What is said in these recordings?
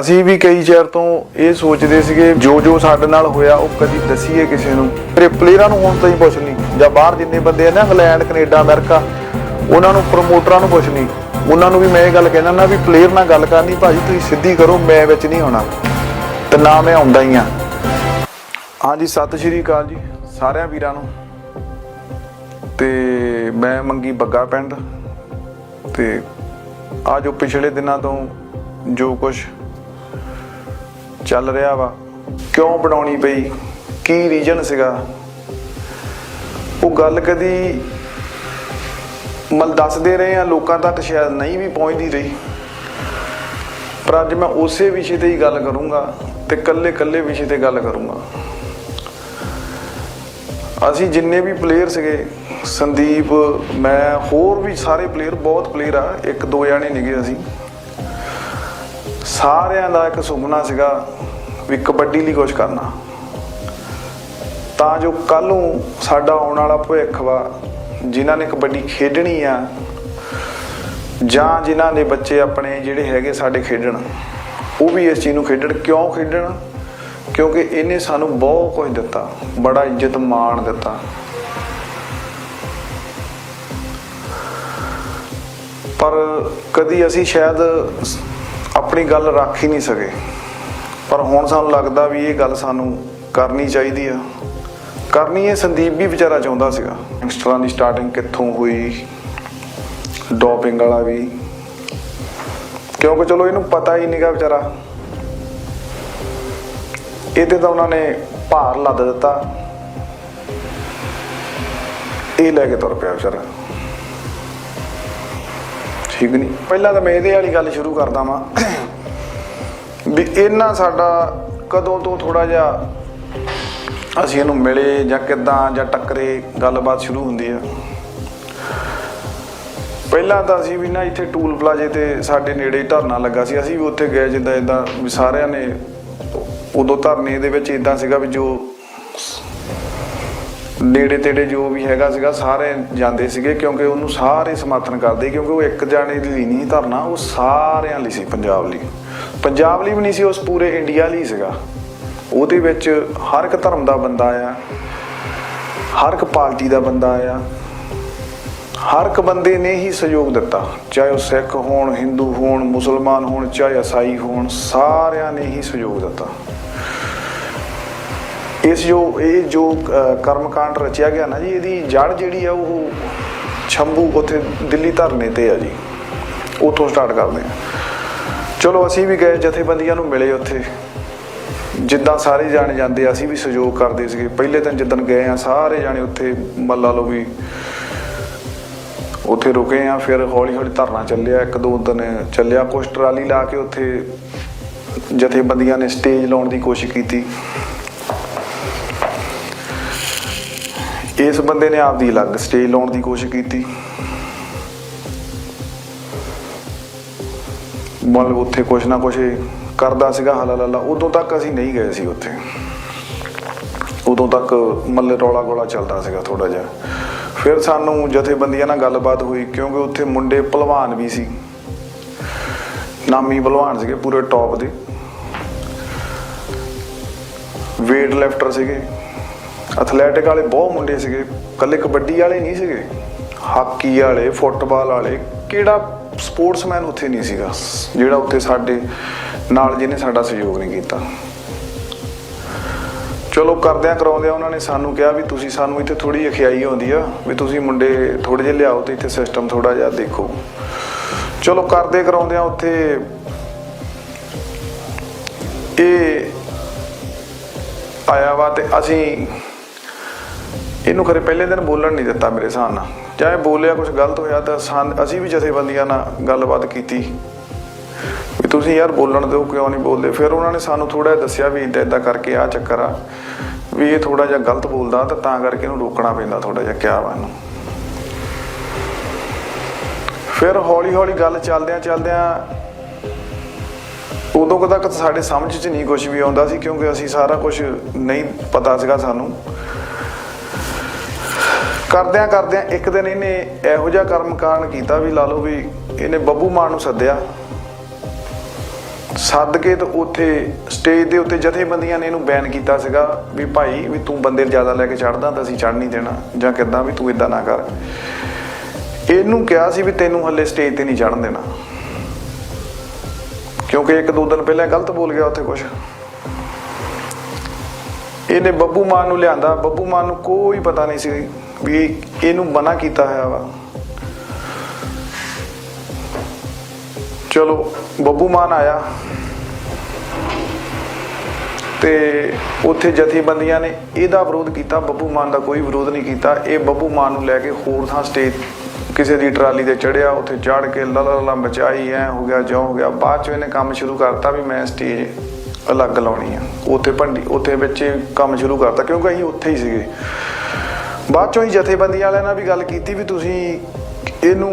ਅਸੀਂ ਵੀ ਕਈ ਚਿਰ ਤੋਂ ਇਹ ਸੋਚਦੇ ਸੀਗੇ, ਜੋ ਜੋ ਸਾਡੇ ਨਾਲ ਹੋਇਆ, ਉਹ ਕਦੀ ਦਸੀਏ ਕਿਸੇ ਨੂੰ। ਤੇ ਪਲੇਅਰਾਂ ਨੂੰ ਹੁਣ ਤਾਈਂ ਪੁੱਛ ਨਹੀਂ ਜਾਂ ਬਾਹਰ ਜਿੰਨੇ ਬੰਦੇ ਆ ਨਾ, ਇੰਗਲੈਂਡ, ਕੈਨੇਡਾ, ਅਮਰੀਕਾ, ਉਹਨਾਂ ਨੂੰ ਪ੍ਰਮੋਟਰਾਂ ਨੂੰ ਪੁੱਛ ਨਹੀਂ ਉਹਨਾਂ ਨੂੰ ਵੀ ਮੈਂ ਇਹ ਗੱਲ ਕਹਿਣਾ ਨਾ ਵੀ ਪਲੇਅਰ ਨਾਲ ਗੱਲ ਕਰਨੀ, ਭਾਜੀ ਤੁਸੀਂ ਸਿੱਧੀ ਕਰੋ, ਮੈਂ ਵਿੱਚ ਨਹੀਂ ਹੋਣਾ ਤੇ ਨਾ ਮੈਂ ਆਉਂਦਾ ਹੀ ਆ। ਹਾਂਜੀ, ਸਤਿ ਸ਼੍ਰੀ ਅਕਾਲ ਜੀ, ਸਾਰਿਆਂ ਵੀਰਾਂ ਨੂੰ। ਤੇ ਮੈਂ ਮੰਗੀ ਬੱਗਾ ਪਿੰਡ। ਤੇ ਆ ਜੋ ਪਿਛਲੇ ਦਿਨਾਂ ਤੋਂ ਜੋ ਕੁਝ ਚੱਲ ਰਿਹਾ ਵਾ। ਕਿਉਂ ਬਣਾਉਣੀ ਪਈ? ਕੀ ਰੀਜਨ ਸੀਗਾ? ਉਹ ਗੱਲ ਕਦੀ ਮਲ ਦੱਸਦੇ ਰਹੇ ਆ, ਲੋਕਾਂ ਤੱਕ ਸ਼ਾਇਦ ਨਹੀਂ ਵੀ ਪਹੁੰਚਦੀ ਰਹੀ। ਪਰ ਅੱਜ ਮੈਂ ਉਸੇ ਵਿਸ਼ੇ ਤੇ ਹੀ ਗੱਲ ਕਰੂੰਗਾ ਤੇ ਕੱਲੇ ਕੱਲੇ ਵਿਸ਼ੇ ਤੇ ਗੱਲ ਕਰੂੰਗਾ। ਅਸੀਂ ਜਿੰਨੇ ਵੀ ਪਲੇਅਰ ਸੀਗੇ, ਸੰਦੀਪ, ਮੈਂ, ਹੋਰ ਵੀ ਸਾਰੇ ਪਲੇਅਰ ਬਹੁਤ ਪਲੇਅਰ ਆ। ਇੱਕ ਦੋ ਜਾਣੇ ਨਿਗੇ ਅਸੀਂ। ਸਾਰਿਆਂ ਦਾ ਇੱਕ ਸੁਪਨਾ ਸੀਗਾ ਵੀ ਕਬੱਡੀ ਲਈ ਕੁਝ ਕਰਨਾ। ਤਾਂ ਜੋ ਕੱਲ ਨੂੰ ਸਾਡਾ ਆਉਣ ਵਾਲਾ ਭਵਿੱਖ ਵਾ, ਜਿਨ੍ਹਾਂ ਨੇ ਕਬੱਡੀ ਖੇਡਣੀ ਆ, ਜਾਂ ਜਿਨ੍ਹਾਂ ਦੇ ਬੱਚੇ ਆਪਣੇ ਜਿਹੜੇ ਹੈਗੇ ਸਾਡੇ ਖੇਡਣ, ਉਹ ਵੀ ਇਸ ਚੀਜ਼ ਨੂੰ ਖੇਡਣ। ਕਿਉਂ ਖੇਡਣ? ਕਿਉਂਕਿ ਇਹਨੇ ਸਾਨੂੰ ਬਹੁਤ ਕੁਝ ਦਿੱਤਾ, ਬੜਾ ਇੱਜ਼ਤ ਮਾਣ ਦਿੱਤਾ। ਪਰ ਕਦੀ ਅਸੀਂ ਸ਼ਾਇਦ ਆਪਣੀ ਗੱਲ ਰੱਖ ਹੀ ਨਹੀਂ ਸਕੇ। ਪਰ ਹੁਣ ਸਾਨੂੰ ਲੱਗਦਾ ਵੀ ਇਹ ਗੱਲ ਸਾਨੂੰ ਕਰਨੀ ਚਾਹੀਦੀ ਆ। ਕਰਨੀ ਇਹ ਸੰਦੀਪ ਵੀ ਵਿਚਾਰਾ ਚਾਹੁੰਦਾ ਸੀਗਾ। ਗੈਂਗਸਟਰਾਂ ਦੀ ਸਟਾਰਟਿੰਗ ਕਿੱਥੋਂ ਹੋਈ? ਡੋਪਿੰਗ ਵਾਲਾ ਵੀ। ਕਿਉਂਕਿ ਚਲੋ ਇਹਨੂੰ ਪਤਾ ਹੀ ਨਹੀਂਗਾ ਵਿਚਾਰਾ। ਇਹਦੇ ਤਾਂ ਉਹਨਾਂ ਨੇ ਭਾਰ ਲੱਦ ਦਿੱਤਾ। ਇਹ ਲੈ ਕੇ ਤੁਰ ਪਿਆ ਵਿਚਾਰਾ। ਠੀਕ ਨਹੀਂ। ਪਹਿਲਾਂ ਤਾਂ ਮੈਂ ਇਹਦੇ ਵਾਲੀ ਗੱਲ ਸ਼ੁਰੂ ਕਰਦਾ ਵਾਂ ਵੀ ਇਹਨਾਂ ਸਾਡਾ ਕਦੋਂ ਤੋਂ ਥੋੜਾ ਜਿਹਾ ਅਸੀਂ ਇਹਨੂੰ ਮਿਲੇ ਜਾਂ ਕਿੱਦਾਂ ਜਾਂ ਟੱਕਰੇ ਗੱਲਬਾਤ ਸ਼ੁਰੂ ਹੁੰਦੀ ਆ। ਪਹਿਲਾਂ ਤਾਂ ਅਸੀਂ ਵੀ ਨਾ ਇੱਥੇ ਟੂਲ ਪਲਾਜ਼ੇ ਤੇ ਸਾਡੇ ਨੇੜੇ ਧਰਨਾ ਲੱਗਾ ਸੀ। ਅਸੀਂ ਵੀ ਉੱਥੇ ਗਏ ਜਿੱਦਾਂ ਇਦਾਂ ਵੀ ਸਾਰਿਆਂ ਨੇ ਉਦੋਂ ਧਰਨੇ ਦੇ ਵਿੱਚ ਇਦਾਂ ਸੀਗਾ ਵੀ ਜੋ ਨੇੜੇ ਤੇੜੇ ਜੋ ਵੀ ਹੈਗਾ ਸੀਗਾ ਸਾਰੇ ਜਾਂਦੇ ਸੀਗੇ ਕਿਉਂਕਿ ਉਹਨੂੰ ਸਾਰੇ ਸਮਰਥਨ ਕਰਦੇ ਕਿਉਂਕਿ ਉਹ ਇੱਕ ਜਾਣੇ ਲਈ ਨਹੀਂ ਧਰਨਾ, ਉਹ ਸਾਰਿਆਂ ਲਈ ਸੀ ਪੰਜਾਬ ਲਈ। ਪੰਜਾਬ ਲਈ ਵੀ ਨਹੀਂ ਸੀ, ਉਸ ਪੂਰੇ ਇੰਡੀਆ ਲਈ ਸੀਗਾ। ਉਹਦੇ ਵਿੱਚ ਹਰ ਇੱਕ ਧਰਮ ਦਾ ਬੰਦਾ ਆ ਹਰ ਇੱਕ ਪਾਰਟੀ ਦਾ ਬੰਦਾ ਆ ਹਰ ਇੱਕ ਬੰਦੇ ਨੇ ਹੀ ਸਹਿਯੋਗ ਦਿੱਤਾ, ਚਾਹੇ ਉਹ ਸਿੱਖ ਹੋਣ, ਹਿੰਦੂ ਹੋਣ, ਮੁਸਲਮਾਨ ਹੋਣ, ਚਾਹੇ ਈਸਾਈ ਹੋਣ, ਸਾਰਿਆਂ ਨੇ ਹੀ ਸਹਿਯੋਗ ਦਿੱਤਾ। ਇਸ ਜੋ ਇਹ ਜੋ ਅ, ਕਰਮਕਾਂਡ ਰਚਿਆ ਗਿਆ ਨਾ ਜੀ ਇਹਦੀ ਜੜ ਜਿਹੜੀ ਆ ਉਹ ਛੰਭੂ ਉੱਥੇ ਦਿੱਲੀ ਧਰਨੇ ਤੇ ਆ ਜੀ। ਉੱਥੋਂ ਸਟਾਰਟ ਕਰਦੇ ਆ। ਚਲੋ ਅਸੀਂ ਵੀ ਗਏ ਜਥੇਬੰਦੀਆਂ ਨੂੰ ਮਿਲੇ ਉੱਥੇ। ਜਿੱਦਾਂ ਸਾਰੇ ਜਾਣੇ ਜਾਂਦੇ ਅਸੀਂ ਵੀ ਸਹਿਯੋਗ ਕਰਦੇ ਸੀਗੇ। ਪਹਿਲੇ ਦਿਨ ਜਿੱਦਣ ਗਏ ਆ ਸਾਰੇ ਜਾਣੇ ਉੱਥੇ ਮੱਲਾ ਲੋ ਵੀ ਉੱਥੇ ਰੁਕੇ ਆ ਫਿਰ ਹੌਲੀ ਹੌਲੀ ਧਰਨਾ ਚੱਲਿਆ। ਇੱਕ ਦੋ ਦਿਨ ਚੱਲਿਆ ਕੁਛ ਟਰਾਲੀ ਲਾ ਕੇ ਉੱਥੇ ਜਥੇਬੰਦੀਆਂ ਨੇ ਸਟੇਜ ਲਾਉਣ ਦੀ ਕੋਸ਼ਿਸ਼ ਕੀਤੀ। ਇਸ ਬੰਦੇ ਨੇ ਆਪਦੀ ਅਲੱਗ ਸਟੇਜ ਲਾਉਣ ਦੀ ਕੋਸ਼ਿਸ਼ ਕੀਤੀ। ਮਤਲਬ ਉੱਥੇ ਕੁਛ ਨਾ ਕੁਛ ਕਰਦਾ ਸੀਗਾ ਹਲਾ ਲਾਲਾ ਉਦੋਂ ਤੱਕ ਅਸੀਂ ਨਹੀਂ ਗਏ ਸੀ ਉੱਥੇ। ਉਦੋਂ ਤੱਕ ਮੱਲੇ ਰੌਲਾ ਗੋਲਾ ਚੱਲਦਾ ਸੀਗਾ ਥੋੜਾ ਜਿਹਾ। ਫਿਰ ਸਾਨੂੰ ਜਥੇਬੰਦੀਆਂ ਨਾਲ ਗੱਲਬਾਤ ਹੋਈ, ਕਿਉਂਕਿ ਉੱਥੇ ਮੁੰਡੇ ਪਹਿਲਵਾਨ ਵੀ ਸੀ। ਨਾਮੀ ਪਹਿਲਵਾਨ ਸੀਗੇ ਪੂਰੇ ਟੌਪ ਦੇ। ਵੇਟ ਲਿਫਟਰ ਸੀਗੇ। ਐਥਲੈਟਿਕ ਵਾਲੇ ਬਹੁਤ ਮੁੰਡੇ ਸੀਗੇ ਕੱਲੇ ਕਬੱਡੀ ਵਾਲੇ ਨਹੀਂ ਸੀਗੇ, ਹਾਕੀ ਵਾਲੇ, ਫੁੱਟਬਾਲ ਵਾਲੇ, ਕਿਹੜਾ ਸਪੋਰਟਸਮੈਨ ਉੱਥੇ ਨਹੀਂ ਸੀਗਾ, ਜਿਹੜਾ ਉੱਥੇ ਸਾਡੇ ਨਾਲ ਜਿਹਨੇ ਸਾਡਾ ਸਹਿਯੋਗ ਨਹੀਂ ਕੀਤਾ। ਚਲੋ ਕਰਦਿਆਂ ਕਰਾਉਂਦਿਆਂ ਉਹਨਾਂ ਨੇ ਸਾਨੂੰ ਕਿਹਾ ਵੀ ਤੁਸੀਂ ਸਾਨੂੰ ਇੱਥੇ ਥੋੜੀ ਅਖਿਆਈ ਆਉਂਦੀ ਆ, ਵੀ ਤੁਸੀਂ ਮੁੰਡੇ ਥੋੜੇ ਜਿਹੇ ਲਿਆਓ ਤੇ ਇੱਥੇ ਸਿਸਟਮ ਥੋੜਾ ਜਿਹਾ ਦੇਖੋ। ਚਲੋ ਕਰਦੇ ਕਰਾਉਂਦਿਆਂ ਉੱਥੇ ਇਹ ਆਇਆ ਵਾ ਤੇ ਅਸੀਂ ਇਹਨੂੰ ਖਰੇ ਪਹਿਲੇ ਦਿਨ ਬੋਲਣ ਨਹੀਂ ਦਿੱਤਾ ਮੇਰੇ ਹਿਸਾਬ ਨਾਲ। ਚਾਹੇ ਬੋਲਿਆ ਕੁਝ ਗਲਤ ਹੋਇਆ ਤਾਂ ਅਸੀਂ ਵੀ ਜਥੇਬੰਦੀਆਂ ਨਾਲ ਗੱਲਬਾਤ ਕੀਤੀ। ਵੀ ਤੁਸੀਂ ਯਾਰ ਬੋਲਣ ਦਿਓ, ਕਿਉਂ ਨਹੀਂ ਬੋਲਦੇ? ਫਿਰ ਉਹਨਾਂ ਨੇ ਸਾਨੂੰ ਥੋੜਾ ਜਿਹਾ ਦੱਸਿਆ ਵੀ ਇਦਾਂ ਇਦਾਂ ਕਰਕੇ ਆ ਚੱਕਰ ਆ। ਵੀ ਇਹ ਥੋੜਾ ਜਿਹਾ ਗਲਤ ਬੋਲਦਾ ਤਾਂ ਤਾਂ ਕਰਕੇ ਇਹਨੂੰ ਰੋਕਣਾ ਪੈਂਦਾ ਥੋੜਾ ਜਿਹਾ ਕਿਹਾ ਵਾ ਇਹਨੂੰ। ਫਿਰ ਹੌਲੀ ਹੌਲੀ ਗੱਲ ਚੱਲਦਿਆਂ ਚੱਲਦਿਆਂ ਉਦੋਂ ਕੁ ਤੱਕ ਸਾਡੇ ਸਮਝ 'ਚ ਨਹੀਂ ਕੁਝ ਵੀ ਆਉਂਦਾ ਸੀ, ਕਿਉਂਕਿ ਅਸੀਂ ਸਾਰਾ ਕੁਝ ਨਹੀਂ ਪਤਾ ਸੀਗਾ ਸਾਨੂੰ। ਕਰਦਿਆਂ ਕਰਦਿਆਂ ਇੱਕ ਦਿਨ ਇਹਨੇ ਇਹੋ ਜਿਹਾ ਕਰਮ ਕਾਂਡ ਕੀਤਾ ਵੀ ਲਾ ਲਓ ਵੀ ਇਹਨੇ ਬੱਬੂ ਮਾਨ ਨੂੰ ਸੱਦਿਆ। ਸੱਦ ਕੇ ਤੇ ਉੱਥੇ ਸਟੇਜ ਦੇ ਉੱਤੇ ਜਥੇਬੰਦੀਆਂ ਨੇ ਇਹਨੂੰ ਬੈਨ ਕੀਤਾ ਸੀਗਾ ਵੀ ਭਾਈ ਵੀ ਤੂੰ ਬੰਦੇ ਜ਼ਿਆਦਾ ਲੈ ਕੇ ਚੜਦਾ ਤਾਂ ਅਸੀਂ ਚੜ ਨਹੀਂ ਦੇਣਾ ਜਾਂ ਕਿੱਦਾਂ ਵੀ ਤੂੰ ਇਦਾਂ ਨਾ ਕਰ। ਇਹਨੂੰ ਕਿਹਾ ਸੀ ਵੀ ਤੈਨੂੰ ਹੱਲੇ ਸਟੇਜ ਤੇ ਨਹੀਂ ਚੜਨ ਦੇਣਾ। ਕਿਉਂਕਿ ਇੱਕ ਦੋ ਦਿਨ ਪਹਿਲਾਂ ਗਲਤ ਬੋਲ ਗਿਆ ਉੱਥੇ ਕੁਝ ਇਹਨੇ ਬੱਬੂ ਮਾਨ ਨੂੰ ਲਿਆਂਦਾ। ਬੱਬੂ ਮਾਨ ਨੂੰ ਕੋਈ ਪਤਾ ਨਹੀਂ ਸੀ ਵੀ ਇਹਨੂੰ ਮਨਾ ਕੀਤਾ ਹੋਇਆ ਵਾ। ਚਲੋ, ਬੱਬੂ ਮਾਨ ਆਇਆ। ਤੇ ਉੱਥੇ ਜਥੇਬੰਦੀਆਂ ਨੇ ਇਹਦਾ ਵਿਰੋਧ ਕੀਤਾ, ਬੱਬੂ ਮਾਨ ਦਾ ਕੋਈ ਵਿਰੋਧ ਨਹੀਂ ਕੀਤਾ। ਇਹ ਬੱਬੂ ਮਾਨ ਨੂੰ ਲੈ ਕੇ ਹੋਰ ਥਾਂ ਸਟੇਜ ਕਿਸੇ ਦੀ ਟਰਾਲੀ ਤੇ ਚੜਿਆ ਉੱਥੇ ਚੜ ਕੇ ਲਲਾ ਮਚਾਈ, ਐ ਹੋ ਗਿਆ ਜੋ ਹੋ ਗਿਆ। ਬਾਅਦ ਚ ਇਹਨੇ ਕੰਮ ਸ਼ੁਰੂ ਕਰਤਾ ਵੀ ਮੈਂ ਸਟੇਜ ਅਲੱਗ ਲਾਉਣੀ ਆ। ਉੱਥੇ ਭੰਡੀ, ਉੱਥੇ ਵਿੱਚ ਕੰਮ ਸ਼ੁਰੂ ਕਰਤਾ, ਕਿਉਂਕਿ ਅਸੀਂ ਉੱਥੇ ਹੀ ਸੀਗੇ। ਬਾਅਦ ਚੋਂ ਹੀ ਜਥੇਬੰਦੀਆਂ ਵਾਲਿਆਂ ਨਾਲ ਵੀ ਗੱਲ ਕੀਤੀ ਵੀ ਤੁਸੀਂ ਇਹਨੂੰ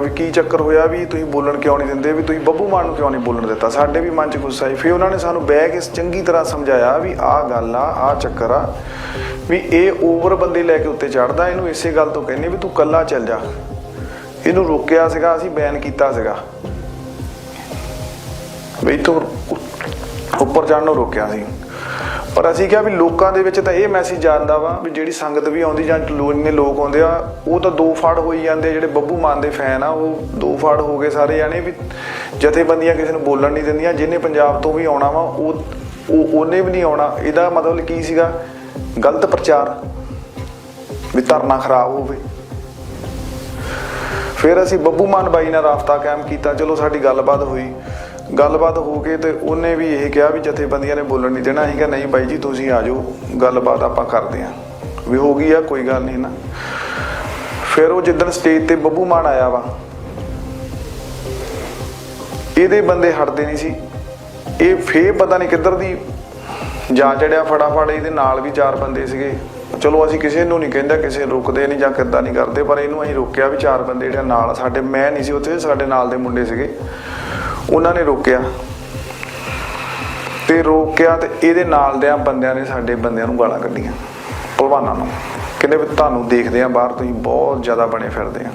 ਵੀ ਕੀ ਚੱਕਰ ਹੋਇਆ ਵੀ ਤੁਸੀਂ ਬੋਲਣ ਕਿਉਂ ਨਹੀਂ ਦਿੰਦੇ, ਵੀ ਤੁਸੀਂ ਬੱਬੂ ਮਾਨ ਨੂੰ ਕਿਉਂ ਨਹੀਂ ਬੋਲਣ ਦਿੱਤਾ? ਸਾਡੇ ਵੀ ਮਨ 'ਚ ਗੁੱਸਾ ਆਈ ਫਿਰ ਉਹਨਾਂ ਨੇ ਸਾਨੂੰ ਬਹਿ ਕੇ ਚੰਗੀ ਤਰ੍ਹਾਂ ਸਮਝਾਇਆ ਵੀ ਆਹ ਗੱਲ ਆ, ਆਹ ਚੱਕਰ ਆ, ਵੀ ਇਹ ਓਵਰ ਬੰਦੇ ਲੈ ਕੇ ਉੱਤੇ ਚੜਦਾ ਇਹਨੂੰ ਇਸੇ ਗੱਲ ਤੋਂ ਕਹਿੰਦੇ ਵੀ ਤੂੰ ਕੱਲਾ ਚੱਲ ਜਾ। ਇਹਨੂੰ ਰੋਕਿਆ ਸੀਗਾ, ਅਸੀਂ ਬੈਨ ਕੀਤਾ ਸੀਗਾ। ਵੀ ਤੋਂ ਉੱਪਰ ਜਾਣ ਨੂੰ ਰੋਕਿਆ ਸੀ। ਪਰ ਅਸੀਂ ਕਿਹਾ ਵੀ ਲੋਕਾਂ ਦੇ ਵਿੱਚ ਤਾਂ ਇਹ ਮੈਸੇਜ ਜਾਂਦਾ ਵਾ ਵੀ ਜਿਹੜੀ ਸੰਗਤ ਵੀ ਆਉਂਦੀ ਜਾਂ ਜਿੰਨੇ ਲੋਕ ਆਉਂਦੇ ਆ, ਉਹ ਤਾਂ ਦੋ ਫੜ ਹੋਈ ਜਾਂਦੇ ਜਿਹੜੇ ਬੱਬੂ ਮਾਨ ਦੇ ਫੈਨ ਆ, ਉਹ ਦੋ ਫੜ ਹੋ ਗਏ ਸਾਰੇ ਜਾਣੇ ਵੀ ਜਥੇਬੰਦੀਆਂ ਕਿਸੇ ਨੂੰ ਬੋਲਣ ਨਹੀਂ ਦਿੰਦੀਆਂ, ਜਿਹਨੇ ਪੰਜਾਬ ਤੋਂ ਵੀ ਆਉਣਾ ਵਾ, ਉਹ ਉਹ, ਉਹਨੇ ਵੀ ਨਹੀਂ ਆਉਣਾ। ਇਹਦਾ ਮਤਲਬ ਕੀ ਸੀਗਾ? ਗਲਤ ਪ੍ਰਚਾਰ, ਵੀ ਧਰਨਾ ਖਰਾਬ ਹੋਵੇ। ਫਿਰ ਅਸੀਂ ਬੱਬੂ ਮਾਨ ਬਾਈ ਨਾਲ ਰਾਬਤਾ ਕਾਇਮ ਕੀਤਾ, ਚਲੋ ਸਾਡੀ ਗੱਲਬਾਤ ਹੋਈ। ਗੱਲਬਾਤ ਹੋ ਕੇ ਤੇ ਉਹਨੇ ਵੀ ਇਹ ਕਿਹਾ ਵੀ ਜਥੇਬੰਦੀਆਂ ਨੇ ਬੋਲਣ ਨਹੀਂ ਦੇਣਾ ਅਸੀਂ ਕਿਹਾ ਨਹੀਂ ਬਾਈ ਜੀ, ਤੁਸੀਂ ਆ ਜਾਓ, ਗੱਲਬਾਤ ਆਪਾਂ ਕਰਦੇ ਆਂ ਵੀ ਹੋ ਗਈ ਆ, ਕੋਈ ਗੱਲ ਨਹੀਂ ਨਾ। ਫਿਰ ਉਹ ਜਿੱਦਣ ਸਟੇਜ ਤੇ ਬੱਬੂ ਮਾਨ ਆਇਆ ਵਾ, ਇਹਦੇ ਬੰਦੇ ਹਟਦੇ ਨਹੀਂ ਸੀ। ਇਹ ਫੇਰ ਪਤਾ ਨਹੀਂ ਕਿੱਧਰ ਦੀ ਜਾ ਚੜਿਆ ਫਟਾਫਟ, ਇਹਦੇ ਨਾਲ ਵੀ ਚਾਰ ਬੰਦੇ ਸੀਗੇ। ਚਲੋ ਅਸੀਂ ਕਿਸੇ ਨੂੰ ਨਹੀਂ ਕਹਿੰਦਾ, ਕਿਸੇ ਰੁਕਦੇ ਨਹੀਂ ਜਾਂ ਕਿੱਦਾਂ ਨਹੀਂ ਕਰਦੇ, ਪਰ ਇਹਨੂੰ ਅਸੀਂ ਰੋਕਿਆ ਵੀ ਚਾਰ ਬੰਦੇ ਜਿਹੜੇ ਨਾਲ ਸਾਡੇ, ਮੈਂ ਨਹੀਂ ਸੀ ਉੱਥੇ, ਸਾਡੇ ਨਾਲ ਦੇ ਮੁੰਡੇ ਸੀਗੇ। ਉਹਨਾਂ ਨੇ ਰੋਕਿਆ। ਤੇ ਰੋਕਿਆ ਤੇ ਇਹਦੇ ਨਾਲ ਦੇ ਬੰਦਿਆਂ ਨੇ ਸਾਡੇ ਬੰਦਿਆਂ ਨੂੰ ਗਾਲਾਂ ਕੱਢੀਆਂ, ਭਲਵਾਨਾਂ ਨੂੰ। ਕਹਿੰਦੇ ਵੀ ਤੁਹਾਨੂੰ ਦੇਖਦੇ ਆ, ਬਾਹਰ ਤੁਸੀਂ ਬਹੁਤ ਜ਼ਿਆਦਾ ਬਣੇ ਫਿਰਦੇ ਆ।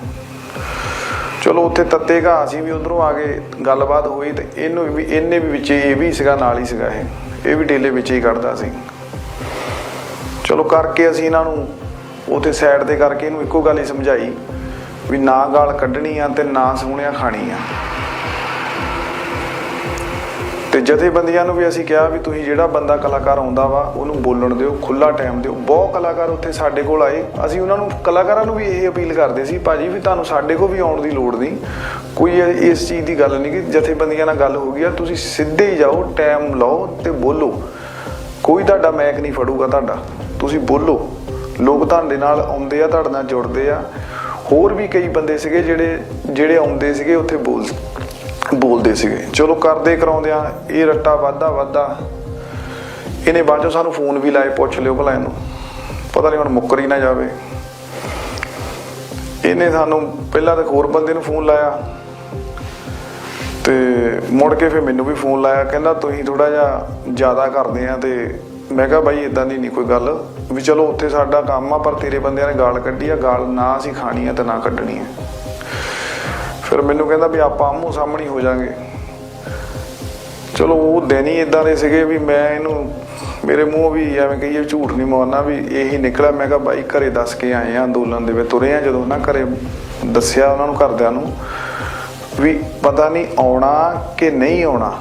ਚਲੋ ਉੱਥੇ ਤੱਤੇ ਘਾਹ ਸੀ ਵੀ ਉਧਰੋਂ ਆ ਕੇ ਗੱਲਬਾਤ ਹੋਈ ਤੇ ਇਹਨੂੰ ਵੀ, ਇਹਨੇ ਵੀ ਵਿੱਚ ਇਹ ਵੀ ਸੀਗਾ, ਨਾਲ ਹੀ ਸੀਗਾ ਇਹ। ਇਹ ਵੀ ਡੇਲੇ ਵਿੱਚ ਹੀ ਕੱਢਦਾ ਸੀ। ਚਲੋ ਕਰਕੇ ਅਸੀਂ ਇਹਨਾਂ ਨੂੰ ਉੱਥੇ ਸਾਈਡ ਤੇ ਕਰਕੇ ਇਹਨੂੰ ਇੱਕੋ ਗੱਲ ਹੀ ਸਮਝਾਈ ਵੀ ਨਾ ਗਾਲ ਕੱਢਣੀ ਆ ਤੇ ਨਾ ਸੋਹਣਿਆ ਖਾਣੀ ਆ। ਤੇ ਜਥੇਬੰਦੀਆਂ ਨੂੰ ਵੀ ਅਸੀਂ ਕਿਹਾ ਵੀ ਤੁਸੀਂ ਜਿਹੜਾ ਬੰਦਾ ਕਲਾਕਾਰ ਆਉਂਦਾ ਵਾ, ਉਹਨੂੰ ਬੋਲਣ ਦਿਓ ਖੁੱਲਾ ਟਾਈਮ ਦਿਓ। ਬਹੁਤ ਕਲਾਕਾਰ ਉੱਥੇ ਸਾਡੇ ਕੋਲ ਆਏ। ਅਸੀਂ ਉਹਨਾਂ ਨੂੰ, ਕਲਾਕਾਰਾਂ ਨੂੰ ਵੀ ਇਹ ਅਪੀਲ ਕਰਦੇ ਸੀ, ਭਾਜੀ ਵੀ ਤੁਹਾਨੂੰ ਸਾਡੇ ਕੋਲ ਵੀ ਆਉਣ ਦੀ ਲੋੜ ਨਹੀਂ। ਕੋਈ ਇਸ ਚੀਜ਼ ਦੀ ਗੱਲ ਨਹੀਂ ਕਿ ਜਥੇਬੰਦੀਆਂ ਨਾਲ ਗੱਲ ਹੋ ਗਈ ਆ, ਤੁਸੀਂ ਸਿੱਧੇ ਹੀ ਜਾਓ ਟਾਈਮ ਲਓ ਤੇ ਬੋਲੋ। ਕੋਈ ਤੁਹਾਡਾ ਮੈਕ ਨਹੀਂ ਫੜੂਗਾ ਤੁਹਾਡਾ। ਤੁਸੀਂ ਬੋਲੋ। ਲੋਕ ਤੁਹਾਡੇ ਨਾਲ ਆਉਂਦੇ ਆ, ਤੁਹਾਡੇ ਨਾਲ ਜੁੜਦੇ ਆ। ਹੋਰ ਵੀ ਕਈ ਬੰਦੇ ਸੀਗੇ ਜਿਹੜੇ ਜਿਹੜੇ ਆਉਂਦੇ ਸੀਗੇ, ਉੱਥੇ ਬੋਲ ਬੋਲਦੇ ਸੀਗੇ। ਚਲੋ ਕਰਦੇ ਕਰਾਉਂਦਿਆਂ, ਇਹ ਰੱਟਾ ਵਾਧਾ ਵਾਧਾ ਇਹਨੇ ਬਾਅਦ ਚੋਂ ਸਾਨੂੰ ਫੋਨ ਵੀ ਲਾਏ, ਪੁੱਛ ਲਿਓ ਭਲਾ ਇਹਨੂੰ। ਪਤਾ ਨਹੀਂ ਹੁਣ ਮੁੱਕਰ ਹੀ ਨਾ ਜਾਵੇ। ਇਹਨੇ ਸਾਨੂੰ ਪਹਿਲਾਂ ਤਾਂ ਹੋਰ ਬੰਦੇ ਨੂੰ ਫੋਨ ਲਾਇਆ। ਤੇ ਮੁੜ ਕੇ ਫਿਰ ਮੈਨੂੰ ਵੀ ਫੋਨ ਲਾਇਆ, ਕਹਿੰਦਾ ਤੁਸੀਂ ਥੋੜਾ ਜਿਹਾ ਜ਼ਿਆਦਾ ਕਰਦੇ ਆ ਤੇ ਮੈਂ ਕਿਹਾ ਬਾਈ ਇਦਾਂ ਦੀ ਨਹੀਂ ਕੋਈ ਗੱਲ। ਵੀ ਚਲੋ ਉੱਥੇ ਸਾਡਾ ਕੰਮ ਆ, ਪਰ ਤੇਰੇ ਬੰਦਿਆਂ ਨੇ ਗਾਲ ਕੱਢੀ ਆ, ਗਾਲ ਨਾ ਅਸੀਂ ਖਾਣੀ ਆ ਤੇ ਨਾ ਕੱਢਣੀ ਆ। ਫਿਰ ਮੈਨੂੰ ਕਹਿੰਦਾ ਵੀ ਆਪਾਂ ਆਮੋ ਸਾਹਮਣੇ ਹੋ ਜਾਾਂਗੇ। ਚਲੋ ਉਹ ਦਿਨ ਹੀ ਇਦਾਂ ਦੇ ਸੀਗੇ ਵੀ ਮੈਂ ਇਹਨੂੰ, ਮੇਰੇ ਮੂੰਹ ਵੀ ਐਵੇਂ ਕਹੀਏ ਝੂਠ ਨਹੀਂ ਮਾਰਨਾ ਵੀ ਇਹੀ ਨਿਕਲਿਆ। ਮੈਂ ਕਿਹਾ ਬਾਈ ਘਰੇ ਦੱਸ ਕੇ ਆਏ ਆ ਅੰਦੋਲਨ ਦੇ ਵਿੱਚ, ਤੁਰੇ ਆ ਜਦੋਂ ਨਾ ਘਰੇ ਦੱਸਿਆ ਉਹਨਾਂ ਨੂੰ ਘਰਦਿਆਂ ਨੂੰ ਵੀ ਪਤਾ ਨਹੀਂ ਆਉਣਾ ਕਿ ਨਹੀਂ ਆਉਣਾ।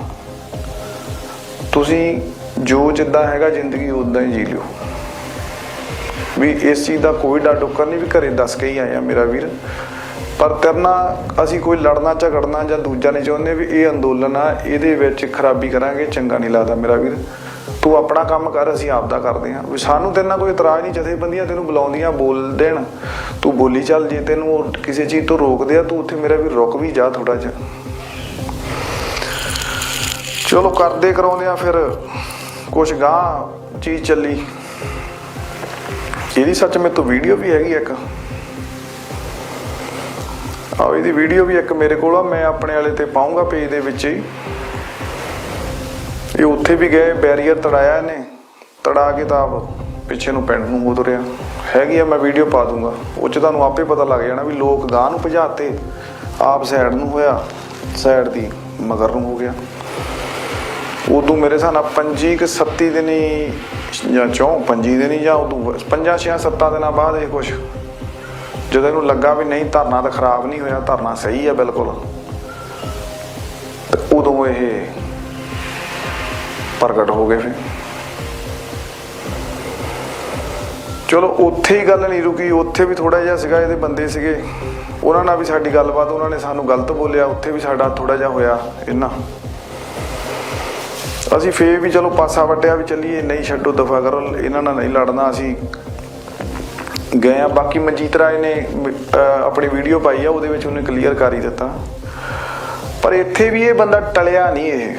ਤੁਸੀਂ ਜੋ ਜਿੱਦਾਂ ਹੈਗਾ ਜ਼ਿੰਦਗੀ ਉਦਾਂ ਹੀ ਜੀ ਲਿਓ। ਵੀ ਇਸ ਚੀਜ਼ ਦਾ ਕੋਈ ਡਰ ਡੁੱਕਰ ਨਹੀਂ ਵੀ ਘਰੇ ਦੱਸ ਕੇ ਹੀ ਆਏ ਆ ਮੇਰਾ ਵੀਰ। ਪਰ ਤਰਨਾ ਅਸੀਂ ਕੋਈ ਲੜਨਾ, ਝਗੜਨਾ ਜਾਂ ਦੂਜਾ ਨਹੀਂ ਚਾਹੁੰਦੇ ਵੀ ਇਹ ਅੰਦੋਲਨ ਆ, ਇਹਦੇ ਵਿੱਚ ਖਰਾਬੀ ਕਰਾਂਗੇ, ਚੰਗਾ ਨਹੀਂ ਲੱਗਦਾ ਮੇਰਾ ਵੀਰ। ਤੂੰ ਆਪਣਾ ਕੰਮ ਕਰ, ਅਸੀਂ ਆਪ ਦਾ ਕਰਦੇ ਹਾਂ। ਵੀ ਸਾਨੂੰ ਤੇਰੇ ਕੋਈ ਇਤਰਾਜ਼ ਨਹੀਂ, ਜਥੇਬੰਦੀਆਂ ਤੈਨੂੰ ਬੁਲਾਉਂਦੀਆਂ, ਬੋਲ ਦੇਣ। ਤੂੰ ਬੋਲੀ ਚੱਲ, ਜੇ ਤੈਨੂੰ ਉਹ ਕਿਸੇ ਚੀਜ਼ ਤੋਂ ਰੋਕਦੇ ਆ, ਤੂੰ ਉੱਥੇ ਮੇਰਾ ਵੀ ਰੁਕ ਵੀ ਜਾ ਥੋੜਾ ਜਿਹਾ। ਚਲੋ, ਕਰਦੇ ਕਰਾਉਂਦੇ ਆ ਫਿਰ। ਕੁਛ ਗਾਂ ਚੀਜ਼ ਚੱਲੀ। ਇਹਦੀ ਸੱਚ ਮੇਰੇ ਤੋਂ ਵੀਡੀਓ ਵੀ ਹੈਗੀ ਇੱਕ। ਆਹ ਇਹਦੀ ਵੀਡੀਓ ਵੀ ਇੱਕ ਮੇਰੇ ਕੋਲ ਆ, ਮੈਂ ਆਪਣੇ ਵਾਲੇ ਤੇ ਪਾਉਂਗਾ ਪੇਜ ਦੇ ਵਿੱਚ ਹੀ। ਇਹ ਉੱਥੇ ਵੀ ਗਏ ਬੈਰੀਅਰ ਤੜਾਇਆ ਇਹਨੇ। ਤੜਾ ਕੇ ਤਾਂ ਪਿੱਛੇ ਨੂੰ ਪਿੰਡ ਨੂੰ ਹੋ ਤੁਰਿਆ ਹੈਗੀ ਆ, ਮੈਂ ਵੀਡੀਓ ਪਾ ਦੂੰਗਾ। ਉਹ ਚ ਤੁਹਾਨੂੰ ਆਪੇ ਪਤਾ ਲੱਗ ਜਾਣਾ ਵੀ ਲੋਕ ਗਾਂ ਨੂੰ ਭਜਾਤੇ, ਆਪ ਸਾਈਡ ਨੂੰ ਹੋਇਆ ਸਾਈਡ ਦੀ ਮਗਰ ਨੂੰ ਹੋ ਗਿਆ। ਉਦੋਂ ਮੇਰੇ ਹਿਸਾਬ ਨਾਲ 25 ਕਿ 37 ਦਿਨੀ ਜਾਂ ਚੋਂ 25 ਦਿਨੀ ਜਾਂ ਉਦੋਂ 5 6 7 ਦਿਨਾਂ ਬਾਅਦ ਇਹ ਕੁਛ ਜਦੋਂ ਇਹਨੂੰ ਲੱਗਾ ਵੀ ਨਹੀਂ, ਧਰਨਾ ਤਾਂ ਖਰਾਬ ਨਹੀਂ ਹੋਇਆ, ਧਰਨਾ ਸਹੀ ਹੈ ਬਿਲਕੁਲ। ਉਦੋਂ ਇਹ ਪ੍ਰਗਟ ਹੋ ਗਏ ਫਿਰ। ਚਲੋ, ਉੱਥੇ ਹੀ ਗੱਲ ਨਹੀਂ ਰੁਕੀ, ਉੱਥੇ ਵੀ ਥੋੜਾ ਜਿਹਾ ਸੀਗਾ, ਇਹਦੇ ਬੰਦੇ ਸੀਗੇ। ਉਹਨਾਂ ਨਾਲ ਵੀ ਸਾਡੀ ਗੱਲਬਾਤ, ਉਹਨਾਂ ਨੇ ਸਾਨੂੰ ਗਲਤ ਬੋਲਿਆ, ਉੱਥੇ ਵੀ ਸਾਡਾ ਥੋੜਾ ਜਿਹਾ ਹੋਇਆ ਇਹਨਾਂ ਅਸੀਂ ਫੇਰ ਵੀ ਚਲੋ ਪਾਸਾ ਵਟਿਆ ਵੀ ਚੱਲੀਏ, ਨਹੀਂ ਛੱਡੋ ਦਫਾ ਕਰੋ, ਇਹਨਾਂ ਨਾਲ ਨਹੀਂ ਲੜਨਾ, ਅਸੀਂ ਗਏ ਆ। ਬਾਕੀ ਮਨਜੀਤ ਰਾਏ ਨੇ ਆਪਣੀ ਵੀਡੀਓ ਪਾਈ ਆ, ਉਹਦੇ ਵਿੱਚ ਉਹਨੇ ਕਲੀਅਰ ਕਰ ਹੀ ਦਿੱਤਾ। ਪਰ ਇੱਥੇ ਵੀ ਇਹ ਬੰਦਾ ਟਲਿਆ ਨਹੀਂ ਇਹ।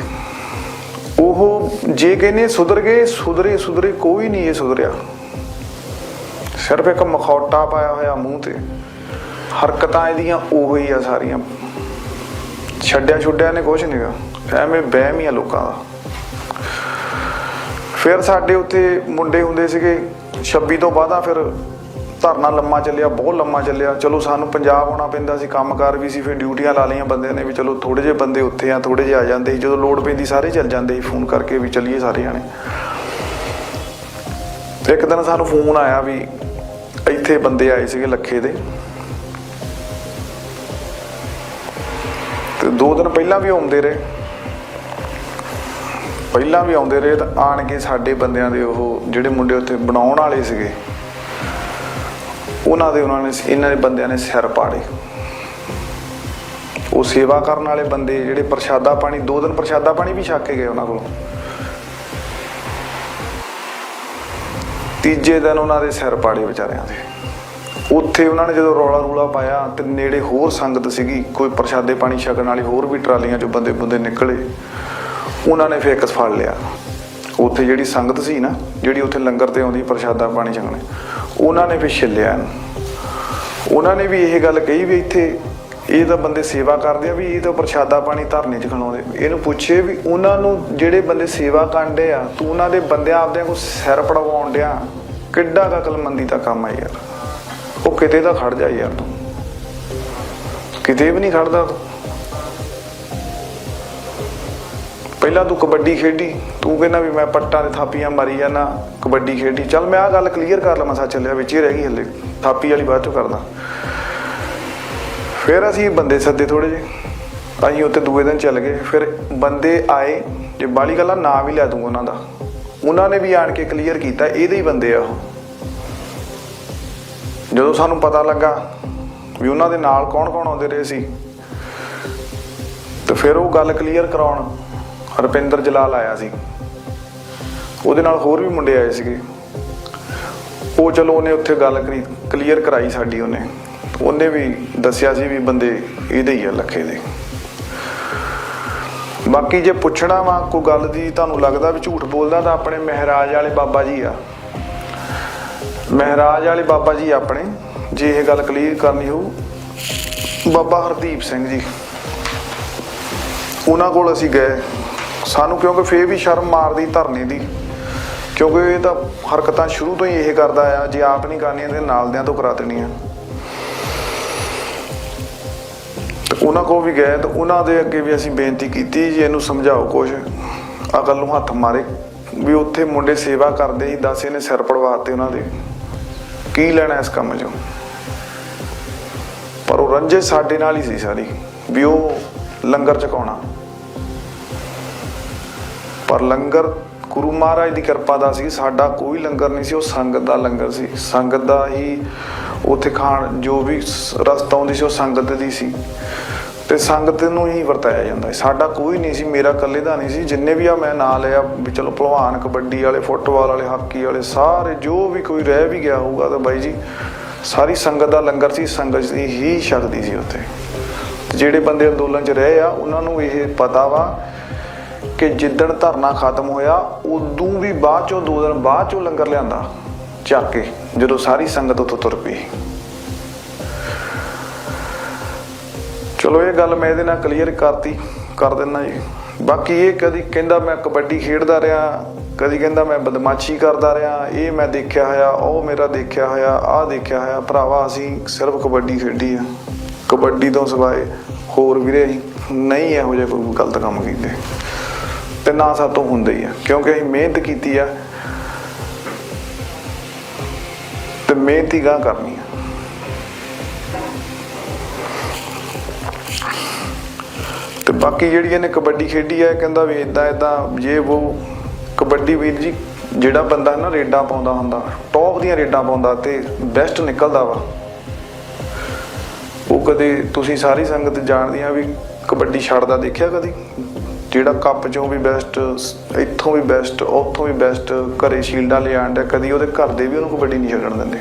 ਉਹ ਜੇ ਕਹਿੰਦੇ ਸੁਧਰ ਗਏ, ਸੁਧਰੇ ਸੁਧਰੇ, ਕੋਈ ਨਹੀਂ ਇਹ ਸੁਧਰਿਆ। ਸਿਰਫ ਇੱਕ ਮਖੌਟਾ ਪਾਇਆ ਹੋਇਆ ਮੂੰਹ ਤੇ। ਹਰਕਤਾਂ ਇਹਦੀਆਂ ਉਹੋ ਹੀ ਆ ਸਾਰੀਆਂ। ਛੱਡਿਆ ਛੁੱਡਿਆ ਨੇ ਕੁਝ ਨਹੀਂਗਾ ਐਵੇਂ ਵਹਿਮ ਹੀ ਆ ਲੋਕਾਂ ਦਾ। ਫਿਰ ਸਾਡੇ ਉੱਥੇ ਮੁੰਡੇ ਹੁੰਦੇ ਸੀਗੇ 26 ਤੋਂ ਬਾਅਦਾ ਫਿਰ ਧਰਨਾ ਲੰਮਾ ਚੱਲਿਆ, ਬਹੁਤ ਲੰਮਾ ਚੱਲਿਆ। ਚਲੋ ਸਾਨੂੰ ਪੰਜਾਬ ਆਉਣਾ ਪੈਂਦਾ ਸੀ ਕੰਮਕਾਰ ਵੀ ਸੀ, ਫਿਰ ਡਿਊਟੀਆਂ ਲਾ ਲਈਆਂ ਬੰਦਿਆਂ ਨੇ ਵੀ ਚਲੋ ਥੋੜੇ ਜਿਹੇ ਬੰਦੇ ਉੱਥੇ ਆ ਥੋੜੇ ਜਿਹੇ ਆ ਜਾਂਦੇ ਸੀ। ਜਦੋਂ ਲੋੜ ਪੈਂਦੀ ਸਾਰੇ ਚੱਲ ਜਾਂਦੇ ਸੀ ਫੋਨ ਕਰਕੇ ਵੀ ਚੱਲੀਏ ਸਾਰੇ ਜਾਣੇ। ਇੱਕ ਦਿਨ ਸਾਨੂੰ ਫੋਨ ਆਇਆ ਵੀ ਇੱਥੇ ਬੰਦੇ ਆਏ ਸੀਗੇ ਲੱਖੇ ਦੇ। ਤੇ ਦੋ ਦਿਨ ਪਹਿਲਾਂ ਵੀ ਆਉਂਦੇ ਰਹੇ। ਪਹਿਲਾਂ ਵੀ ਆਉਂਦੇ ਰਹੇ ਤਾਂ ਆਣ ਕੇ ਸਾਡੇ ਬੰਦਿਆਂ ਦੇ ਉਹ ਜਿਹੜੇ ਮੁੰਡੇ ਉੱਥੇ ਬਣਾਉਣ ਵਾਲੇ ਸੀਗੇ ਉਹਨਾਂ ਦੇ ਉਹਨਾਂ ਨੇ ਇਹਨਾਂ ਦੇ ਬੰਦਿਆਂ ਨੇ ਸਿਰ ਪਾੜੇ। ਉਹ ਸੇਵਾ ਕਰਨ ਵਾਲੇ ਬੰਦੇ ਜਿਹੜੇ ਪ੍ਰਸ਼ਾਦਾ ਪਾਣੀ, ਦੋ ਦਿਨ ਪ੍ਰਸ਼ਾਦਾ ਪਾਣੀ ਵੀ ਛੱਕ ਕੇ ਗਏ ਉਹਨਾਂ ਕੋਲੋਂ। ਤੀਜੇ ਦਿਨ ਉਹਨਾਂ ਦੇ ਸਿਰ ਪਾੜੇ ਵਿਚਾਰਿਆਂ ਦੇ। ਉੱਥੇ ਉਹਨਾਂ ਨੇ ਜਦੋਂ ਰੌਲਾ ਰੂਲਾ ਪਾਇਆ ਤੇ ਨੇੜੇ ਹੋਰ ਸੰਗਤ ਸੀਗੀ, ਕੋਈ ਪ੍ਰਸ਼ਾਦੇ ਪਾਣੀ ਛਕਣ ਵਾਲੀ, ਹੋਰ ਵੀ ਟਰਾਲੀਆਂ ਚੋਂ ਬੰਦੇ ਬੰਦੇ ਨਿਕਲੇ, ਉਹਨਾਂ ਨੇ ਫੇਕਸ ਫੜ ਲਿਆ। ਉੱਥੇ ਜਿਹੜੀ ਸੰਗਤ ਸੀ ਨਾ, ਜਿਹੜੀ ਉੱਥੇ ਲੰਗਰ ਤੇ ਆਉਂਦੀ, ਪ੍ਰਸ਼ਾਦਾ ਪਾਣੀ ਛਕਣੇ। ਉਹਨਾਂ ਨੇ ਵੀ ਛਿੱਲਿਆ ਉਹਨਾਂ ਨੇ ਵੀ ਇਹ ਗੱਲ ਕਹੀ ਵੀ ਇੱਥੇ ਇਹ ਤਾਂ ਬੰਦੇ ਸੇਵਾ ਕਰਦੇ ਆ ਵੀ ਇਹ ਤਾਂ ਪ੍ਰਸ਼ਾਦਾ ਪਾਣੀ ਧਰਨੇ ਚ ਖਣਾਉਂਦੇ ਇਹਨੂੰ ਪੁੱਛੇ ਵੀ ਉਹਨਾਂ ਨੂੰ ਜਿਹੜੇ ਬੰਦੇ ਸੇਵਾ ਕਰਦੇ ਆ, ਤੂੰ ਉਹਨਾਂ ਦੇ ਬੰਦਿਆਂ ਆਪਦਿਆਂ ਕੋ ਸਿਰ ਪੜਵਾਉਣ ਡਿਆ, ਕਿੱਡਾ ਕੁ ਅਕਲਮੰਦੀ ਦਾ ਕੰਮ ਆ ਯਾਰ। ਉਹ ਕਿਤੇ ਤਾਂ ਖੜ ਜਾ ਯਾਰ ਤੂੰ। ਕਿਤੇ ਵੀ ਨਹੀਂ ਖੜਦਾ ਤੂੰ। ਪਹਿਲਾਂ ਤੂੰ ਕਬੱਡੀ ਖੇਡੀ, ਤੂੰ ਕਹਿੰਦਾ ਵੀ ਮੈਂ ਪੱਟਾਂ ਤੇ ਥਾਪੀਆਂ ਮਾਰੀ ਜਾਣਾ ਕਬੱਡੀ ਖੇਡੀ। ਚੱਲ ਮੈਂ ਆ ਗੱਲ ਕਲੀਅਰ ਕਰ ਲਵਾਂ ਸੱਚ ਚੱਲਿਆ ਵਿੱਚ ਹੀ ਰਹਿ ਗਈ ਹੱਲੇ। ਥਾਪੀ ਵਾਲੀ ਬਾਅਦ ਚੋਂ ਕਰਦਾ। ਫਿਰ ਅਸੀਂ ਬੰਦੇ ਸੱਦੇ ਥੋੜੇ ਜਿਹੇ। ਅਸੀਂ ਉੱਥੇ ਦੂਏ ਦਿਨ ਚੱਲ ਗਏ। ਫਿਰ ਬੰਦੇ ਆਏ, ਜੇ ਬਾਲੀ ਗੱਲਾਂ ਨਾਂ ਵੀ ਲੈ ਦੂੰਗਾ ਉਹਨਾਂ ਦਾ। ਉਹਨਾਂ ਨੇ ਵੀ ਆਣ ਕੇ ਕਲੀਅਰ ਕੀਤਾ, ਇਹਦੇ ਹੀ ਬੰਦੇ ਆ ਉਹ। ਜਦੋਂ ਸਾਨੂੰ ਪਤਾ ਲੱਗਾ ਵੀ ਉਹਨਾਂ ਦੇ ਨਾਲ ਕੌਣ-ਕੌਣ ਆਉਂਦੇ ਰਹੇ ਸੀ, ਤੇ ਫਿਰ ਉਹ ਗੱਲ ਕਲੀਅਰ ਕਰਾਉਣ ਰਪਿੰਦਰ ਜਲਾਲ ਆਇਆ ਸੀ। ਉਹਦੇ ਨਾਲ ਹੋਰ ਵੀ ਮੁੰਡੇ ਆਏ ਸੀਗੇ। ਉਹ ਚਲੋ ਉਹਨੇ ਉੱਥੇ ਗੱਲ ਕਰੀ ਕਲੀਅਰ ਕਰਾਈ ਸਾਡੀ ਉਹਨੇ। ਉਹਨੇ ਵੀ ਦੱਸਿਆ ਸੀ ਵੀ ਬੰਦੇ ਇਹਦੇ ਹੀ ਆ ਲੱਖੇ ਦੇ। ਬਾਕੀ ਜੇ ਪੁੱਛਣਾ ਵਾ ਕੋਈ ਗੱਲ ਦੀ, ਤੁਹਾਨੂੰ ਲੱਗਦਾ ਵੀ ਝੂਠ ਬੋਲਦਾ ਤਾਂ ਆਪਣੇ ਮਹਾਰਾਜ ਵਾਲੇ ਬਾਬਾ ਜੀ ਆ। ਮਹਾਰਾਜ ਵਾਲੇ ਬਾਬਾ ਜੀ ਆਪਣੇ, ਜੇ ਇਹ ਗੱਲ ਕਲੀਅਰ ਕਰਨੀ ਹੋ ਬਾਬਾ ਹਰਦੀਪ ਸਿੰਘ ਜੀ। ਉਹਨਾਂ ਕੋਲ ਅਸੀਂ ਗਏ। ਸਾਨੂੰ ਕਿਉਂਕਿ ਫੇਰ ਵੀ ਸ਼ਰਮ ਮਾਰਦੀ ਧਰਨੇ ਦੀ। ਕਿਉਂਕਿ ਇਹ ਤਾਂ ਹਰਕਤਾਂ ਸ਼ੁਰੂ ਤੋਂ ਹੀ ਇਹ ਕਰਦਾ ਆ। ਜੇ ਆਪ ਨਹੀਂ ਕਰਨੀਆਂ ਤੇ ਨਾਲਦਿਆਂ ਤੋਂ ਕਰਾ ਦੇਣੀਆਂ। ਉਹਨਾਂ ਕੋਲ ਵੀ ਗਏ ਤੇ ਉਹਨਾਂ ਦੇ ਅੱਗੇ ਵੀ ਅਸੀਂ ਬੇਨਤੀ ਕੀਤੀ ਜੀ, ਇਹਨੂੰ ਸਮਝਾਓ ਕੁਝ ਅਕਲ ਨੂੰ ਹੱਥ ਮਾਰੇ। ਵੀ ਉੱਥੇ ਮੁੰਡੇ ਸੇਵਾ ਕਰਦੇ ਸੀ, ਦੱਸ ਇਹਨੇ ਸਿਰ ਪੜਵਾਤੇ ਉਹਨਾਂ ਦੇ। ਕੀ ਲੈਣਾ ਇਸ ਕੰਮ 'ਚੋਂ? ਪਰ ਉਹ ਰੰਜੇ ਸਾਡੇ ਨਾਲ ਹੀ ਸੀ ਸਾਰੀ। ਵੀ ਉਹ ਲੰਗਰ ਚਕਾਉਣਾ। ਪਰ ਲੰਗਰ ਗੁਰੂ ਮਹਾਰਾਜ ਦੀ ਕਿਰਪਾ ਦਾ ਸੀ, ਸਾਡਾ ਕੋਈ ਲੰਗਰ ਨਹੀਂ ਸੀ, ਉਹ ਸੰਗਤ ਦਾ ਲੰਗਰ ਸੀ। ਸੰਗਤ ਦਾ ਹੀ ਉੱਥੇ ਖਾਣ, ਜੋ ਵੀ ਰਸਤਾ ਆਉਂਦੀ ਸੀ, ਉਹ ਸੰਗਤ ਦੀ ਸੀ। ਤੇ ਸੰਗਤ ਨੂੰ ਹੀ ਵਰਤਾਇਆ ਜਾਂਦਾ ਸੀ। ਸਾਡਾ ਕੋਈ ਨਹੀਂ ਸੀ, ਮੇਰਾ ਇਕੱਲੇ ਦਾ ਨਹੀਂ ਸੀ। ਜਿੰਨੇ ਵੀ ਆ, ਮੈਂ ਨਾਂ ਲਿਆ ਵੀ ਚਲੋ ਭਲਵਾਨ, ਕਬੱਡੀ ਵਾਲੇ, ਫੁੱਟਬਾਲ ਵਾਲੇ, ਹਾਕੀ ਵਾਲੇ, ਸਾਰੇ ਜੋ ਵੀ ਕੋਈ ਰਹਿ ਵੀ ਗਿਆ ਹੋਊਗਾ ਤਾਂ ਬਾਈ ਜੀ, ਸਾਰੀ ਸੰਗਤ ਦਾ ਲੰਗਰ ਸੀ, ਸੰਗਤ ਦੀ ਹੀ ਛਕਦੀ ਸੀ ਉੱਥੇ। ਜਿਹੜੇ ਬੰਦੇ ਅੰਦੋਲਨ 'ਚ ਰਹੇ ਆ, ਉਹਨਾਂ ਨੂੰ ਇਹ ਪਤਾ ਵਾ ਕਿ ਜਿੱਦਣ ਧਰਨਾ ਖਤਮ ਹੋਇਆ, ਉਦੋਂ ਵੀ ਬਾਅਦ ਚੋਂ, ਦੋ ਦਿਨ ਬਾਅਦ ਚੋਂ ਲੰਗਰ ਲਿਆਂਦਾ, ਚੱਕ ਕੇ, ਜਦੋਂ ਸਾਰੀ ਸੰਗਤ ਉੱਥੋਂ ਤੁਰ ਪਈ। ਚਲੋ, ਇਹ ਗੱਲ ਮੈਂ ਇਹਦੇ ਨਾਲ ਕਲੀਅਰ ਕਰਤੀ, ਕਰ ਦਿੰਦਾ ਜੀ। ਬਾਕੀ ਇਹ ਕਦੀ ਕਹਿੰਦਾ ਮੈਂ ਕਬੱਡੀ ਖੇਡਦਾ ਰਿਹਾ, ਕਦੀ ਕਹਿੰਦਾ ਮੈਂ ਬਦਮਾਸ਼ੀ ਕਰਦਾ ਰਿਹਾ, ਇਹ ਮੈਂ ਦੇਖਿਆ ਹੋਇਆ, ਉਹ ਮੇਰਾ ਦੇਖਿਆ ਹੋਇਆ, ਆਹ ਦੇਖਿਆ ਹੋਇਆ। ਭਰਾਵਾ, ਅਸੀਂ ਸਿਰਫ ਕਬੱਡੀ ਖੇਡੀ ਆ। ਕਬੱਡੀ ਤੋਂ ਸਿਵਾਏ ਹੋਰ ਵੀਰੇ ਨਹੀਂ ਇਹੋ ਜਿਹਾ ਕੋਈ ਗਲਤ ਕੰਮ ਕੀਤੇ। ਤੇ ਨਾ ਸਾਤੋਂ ਹੁੰਦਾ ਹੀ ਆ। ਕਿਉਂਕਿ ਅਸੀਂ ਮਿਹਨਤ ਕੀਤੀ ਆ ਤੇ ਮਿਹਨਤ ਹੀ ਗਾਂ ਕਰਨੀ ਆ। ਤੇ ਬਾਕੀ ਜਿਹੜੀ ਇਹਨੇ ਕਬੱਡੀ ਖੇਡੀ ਆ ਕਹਿੰਦਾ ਵੀ ਇਦਾਂ ਇਦਾਂ ਜੇ ਉਹ ਕਬੱਡੀ ਵੀਰ ਜੀ, ਜਿਹੜਾ ਬੰਦਾ ਨਾ ਰੇਡਾਂ ਪਾਉਂਦਾ ਹੁੰਦਾ, ਟੌਪ ਦੀਆਂ ਰੇਡਾਂ ਪਾਉਂਦਾ ਤੇ ਬੈਸਟ ਨਿਕਲਦਾ ਵਾ, ਉਹ ਕਦੇ ਤੁਸੀਂ ਸਾਰੀ ਸੰਗਤ ਜਾਣਦੀਆਂ ਵੀ ਕਬੱਡੀ ਛੱਡਦਾ ਦੇਖਿਆ ਕਦੀ? ਜਿਹੜਾ ਕੱਪ ਚੋਂ ਵੀ ਬੈਸਟ ਇੱਥੋਂ ਵੀ ਬੈਸਟ ਉੱਥੋਂ ਵੀ ਬੈਸਟ ਘਰੇ ਸ਼ੀਲਡਾਂ ਲਿਆਣ ਦਾ ਕਦੀ ਉਹਦੇ ਘਰ ਦੇ ਵੀ ਉਹਨੂੰ ਕਬੱਡੀ ਨਹੀਂ ਛੱਡਣ ਦਿੰਦੇ।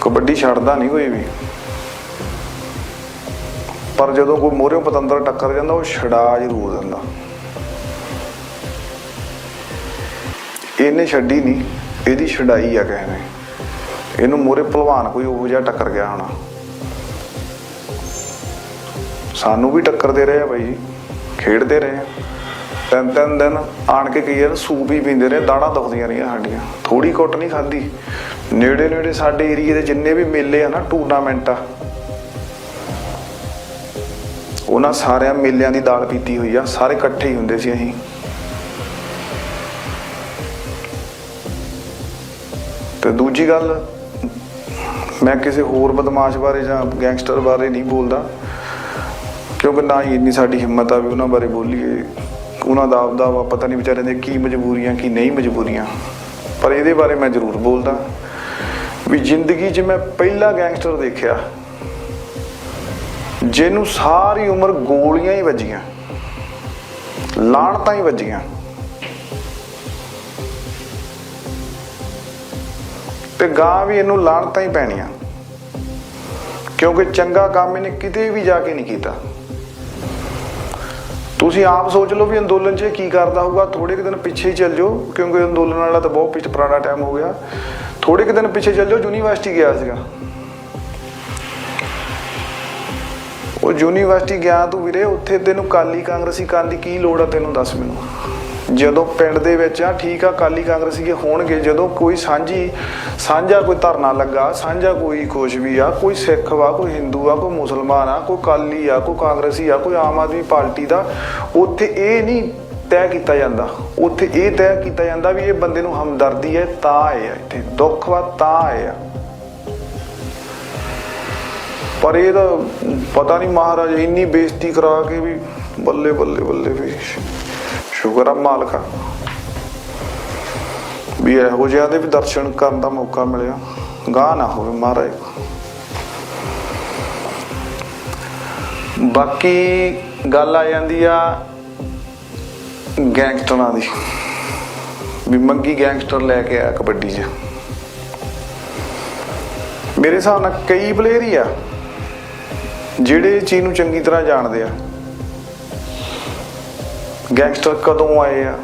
ਕਬੱਡੀ ਛੱਡਦਾ ਨਹੀਂ ਕੋਈ ਵੀ। ਪਰ ਜਦੋਂ ਕੋਈ ਮੋਹਰੇ ਪਤੰਦਰ ਟੱਕਰ ਜਾਂਦਾ, ਉਹ ਛਡਾ ਜ਼ਰੂਰ ਦਿੰਦਾ। ਇਹਨੇ ਛੱਡੀ ਨਹੀਂ, ਇਹਦੀ ਛਡਾਈ ਆ ਕਿਸੇ ਨੇ। ਇਹਨੂੰ ਮੋਹਰੇ ਭਲਵਾਨ ਕੋਈ ਉਹੋ ਜਿਹਾ ਟੱਕਰ ਗਿਆ ਹੋਣਾ। ਸਾਨੂੰ ਵੀ ਟੱਕਰਦੇ ਰਹੇ ਆ ਬਾਈ ਜੀ, ਖੇਡਦੇ ਰਹੇ ਆ। ਤਿੰਨ ਤਿੰਨ ਦਿਨ ਆਣ ਕੇ ਕਈ ਵਾਰ ਸੂਪ ਹੀ ਪੀਂਦੇ ਰਹੇ ਦਾੜਾ ਦੁਖਦੀਆਂ ਰਹੀਆਂ ਸਾਡੀਆਂ। ਥੋੜੀ ਕੁੱਟ ਨਹੀਂ ਖਾਧੀ ਨੇੜੇ ਨੇੜੇ ਸਾਡੇ ਏਰੀਏ ਦੇ ਜਿੰਨੇ ਵੀ ਮੇਲੇ ਆ ਨਾ ਟੂਰਨਾਮੈਂਟ ਆ। ਉਹਨਾਂ ਸਾਰਿਆਂ ਮੇਲਿਆਂ ਦੀ ਦਾਲ ਪੀਤੀ ਹੋਈ ਆ, ਸਾਰੇ ਇਕੱਠੇ ਹੀ ਹੁੰਦੇ ਸੀ ਅਸੀਂ। ਤੇ ਦੂਜੀ ਗੱਲ, ਮੈਂ ਕਿਸੇ ਹੋਰ ਬਦਮਾਸ਼ ਬਾਰੇ ਜਾਂ ਗੈਂਗਸਟਰ ਬਾਰੇ ਨਹੀਂ ਬੋਲਦਾ। ਕਿਉਂਕਿ ਨਾ ਹੀ ਇੰਨੀ ਸਾਡੀ ਹਿੰਮਤ ਆ ਵੀ ਉਹਨਾਂ ਬਾਰੇ ਬੋਲੀਏ। ਉਹਨਾਂ ਦਾ ਆਪਦਾ ਵਾ, ਪਤਾ ਨਹੀਂ ਵਿਚਾਰਿਆਂ ਦੀਆਂ ਕੀ ਮਜਬੂਰੀਆਂ, ਕੀ ਨਹੀਂ ਮਜਬੂਰੀਆਂ। ਪਰ ਇਹਦੇ ਬਾਰੇ ਮੈਂ ਜ਼ਰੂਰ ਬੋਲਦਾ। ਵੀ ਜ਼ਿੰਦਗੀ 'ਚ ਮੈਂ ਪਹਿਲਾ ਗੈਂਗਸਟਰ ਦੇਖਿਆ। ਜਿਹਨੂੰ ਸਾਰੀ ਉਮਰ ਗੋਲੀਆਂ ਹੀ ਵੱਜੀਆਂ। ਲਾਣਤਾਂ ਹੀ ਵੱਜੀਆਂ। ਤੇ ਗਾਂ ਵੀ ਇਹਨੂੰ ਲਾਣਤਾਂ ਹੀ ਪੈਣੀਆਂ। ਕਿਉਂਕਿ ਚੰਗਾ ਕੰਮ ਇਹਨੇ ਕਿਤੇ ਵੀ ਜਾ ਕੇ ਨਹੀਂ ਕੀਤਾ। ਤੁਸੀਂ ਆਪ ਸੋਚ ਲਓ ਵੀ ਅੰਦੋਲਨ 'ਚ ਕੀ ਕਰਦਾ ਹੋਊਗਾ। ਥੋੜੇ ਕੁ ਦਿਨ ਪਿੱਛੇ ਹੀ ਚੱਲ ਜਾਓ, ਕਿਉਂਕਿ ਅੰਦੋਲਨ ਵਾਲਾ ਤਾਂ ਬਹੁਤ ਪਿੱਛੇ ਪੁਰਾਣਾ ਟਾਈਮ ਹੋ ਗਿਆ। ਥੋੜੇ ਕੁ ਦਿਨ ਪਿੱਛੇ ਚੱਲ ਜਾਓ, ਯੂਨੀਵਰਸਿਟੀ ਗਿਆ ਸੀਗਾ। ਉਹ ਯੂਨੀਵਰਸਿਟੀ ਗਿਆ ਤੂੰ ਵੀਰੇ, ਉੱਥੇ ਤੈਨੂੰ ਕਾਲੀ ਕਾਂਗਰਸੀ ਕਰਨ ਦੀ ਕੀ ਲੋੜ ਆ ਤੈਨੂੰ ਦੱਸ ਮੈਨੂੰ। ਜਦੋਂ ਪਿੰਡ ਦੇ ਵਿੱਚ ਆ ਠੀਕ ਆ ਕਾਲੀ ਕਾਂਗਰਸੀ ਹੋਣਗੇ। ਜਦੋਂ ਕੋਈ ਸਾਂਝੀ, ਸਾਂਝਾ ਕੋਈ ਧਰਨਾ ਲੱਗਾ, ਸਾਂਝਾ ਕੋਈ ਕੁਛ ਵੀ ਆ, ਕੋਈ ਸਿੱਖ ਵਾ, ਕੋਈ ਹਿੰਦੂ ਆ, ਕੋਈ ਮੁਸਲਮਾਨ ਆ, ਕੋਈ ਕਾਲੀ ਆ, ਕੋਈ ਕਾਂਗਰਸੀ ਆ, ਕੋਈ ਆਮ ਆਦਮੀ ਪਾਰਟੀ ਦਾ, ਉੱਥੇ ਇਹ ਨਹੀਂ ਤੈਅ ਕੀਤਾ ਜਾਂਦਾ। ਉੱਥੇ ਇਹ ਤੈਅ ਕੀਤਾ ਜਾਂਦਾ ਵੀ ਇਹ ਬੰਦੇ ਨੂੰ ਹਮਦਰਦੀ ਹੈ, ਤਾਂ ਆਏ ਆ ਇੱਥੇ। ਦੁੱਖ ਵਾ, ਤਾਂ ਆਏ ਆ। ਪਰ ਇਹ ਤਾਂ ਪਤਾ ਨਹੀਂ ਮਹਾਰਾਜ, ਇੰਨੀ ਬੇਇੱਜ਼ਤੀ ਕਰਾ ਕੇ ਵੀ ਬੱਲੇ ਬੱਲੇ ਬੱਲੇ ਵੀ ਸ਼ੁਕਰ ਆ ਮਾਲਕਾ ਵੀ ਇਹੋ ਜਿਹਾ ਦੇ ਵੀ ਦਰਸ਼ਨ ਕਰਨ ਦਾ ਮੌਕਾ ਮਿਲਿਆ। ਗਾਹ ਨਾ ਹੋਵੇ ਮਹਾਰਾਜ। ਬਾਕੀ ਗੱਲ ਆ ਜਾਂਦੀ ਆ ਗੈਂਗਸਟਰਾਂ ਦੀ। ਵੀ ਮੰਗੀ ਗੈਂਗਸਟਰ ਲੈ ਕੇ ਆਇਆ ਕਬੱਡੀ 'ਚ। ਮੇਰੇ ਹਿਸਾਬ ਨਾਲ ਕਈ ਪਲੇਅਰ ਹੀ ਆ, ਜਿਹੜੇ ਚੀਜ਼ ਨੂੰ ਚੰਗੀ ਤਰ੍ਹਾਂ ਜਾਣਦੇ ਆ। ਗੈਂਗਸਟਰ ਕਦੋਂ ਆਏ ਆ?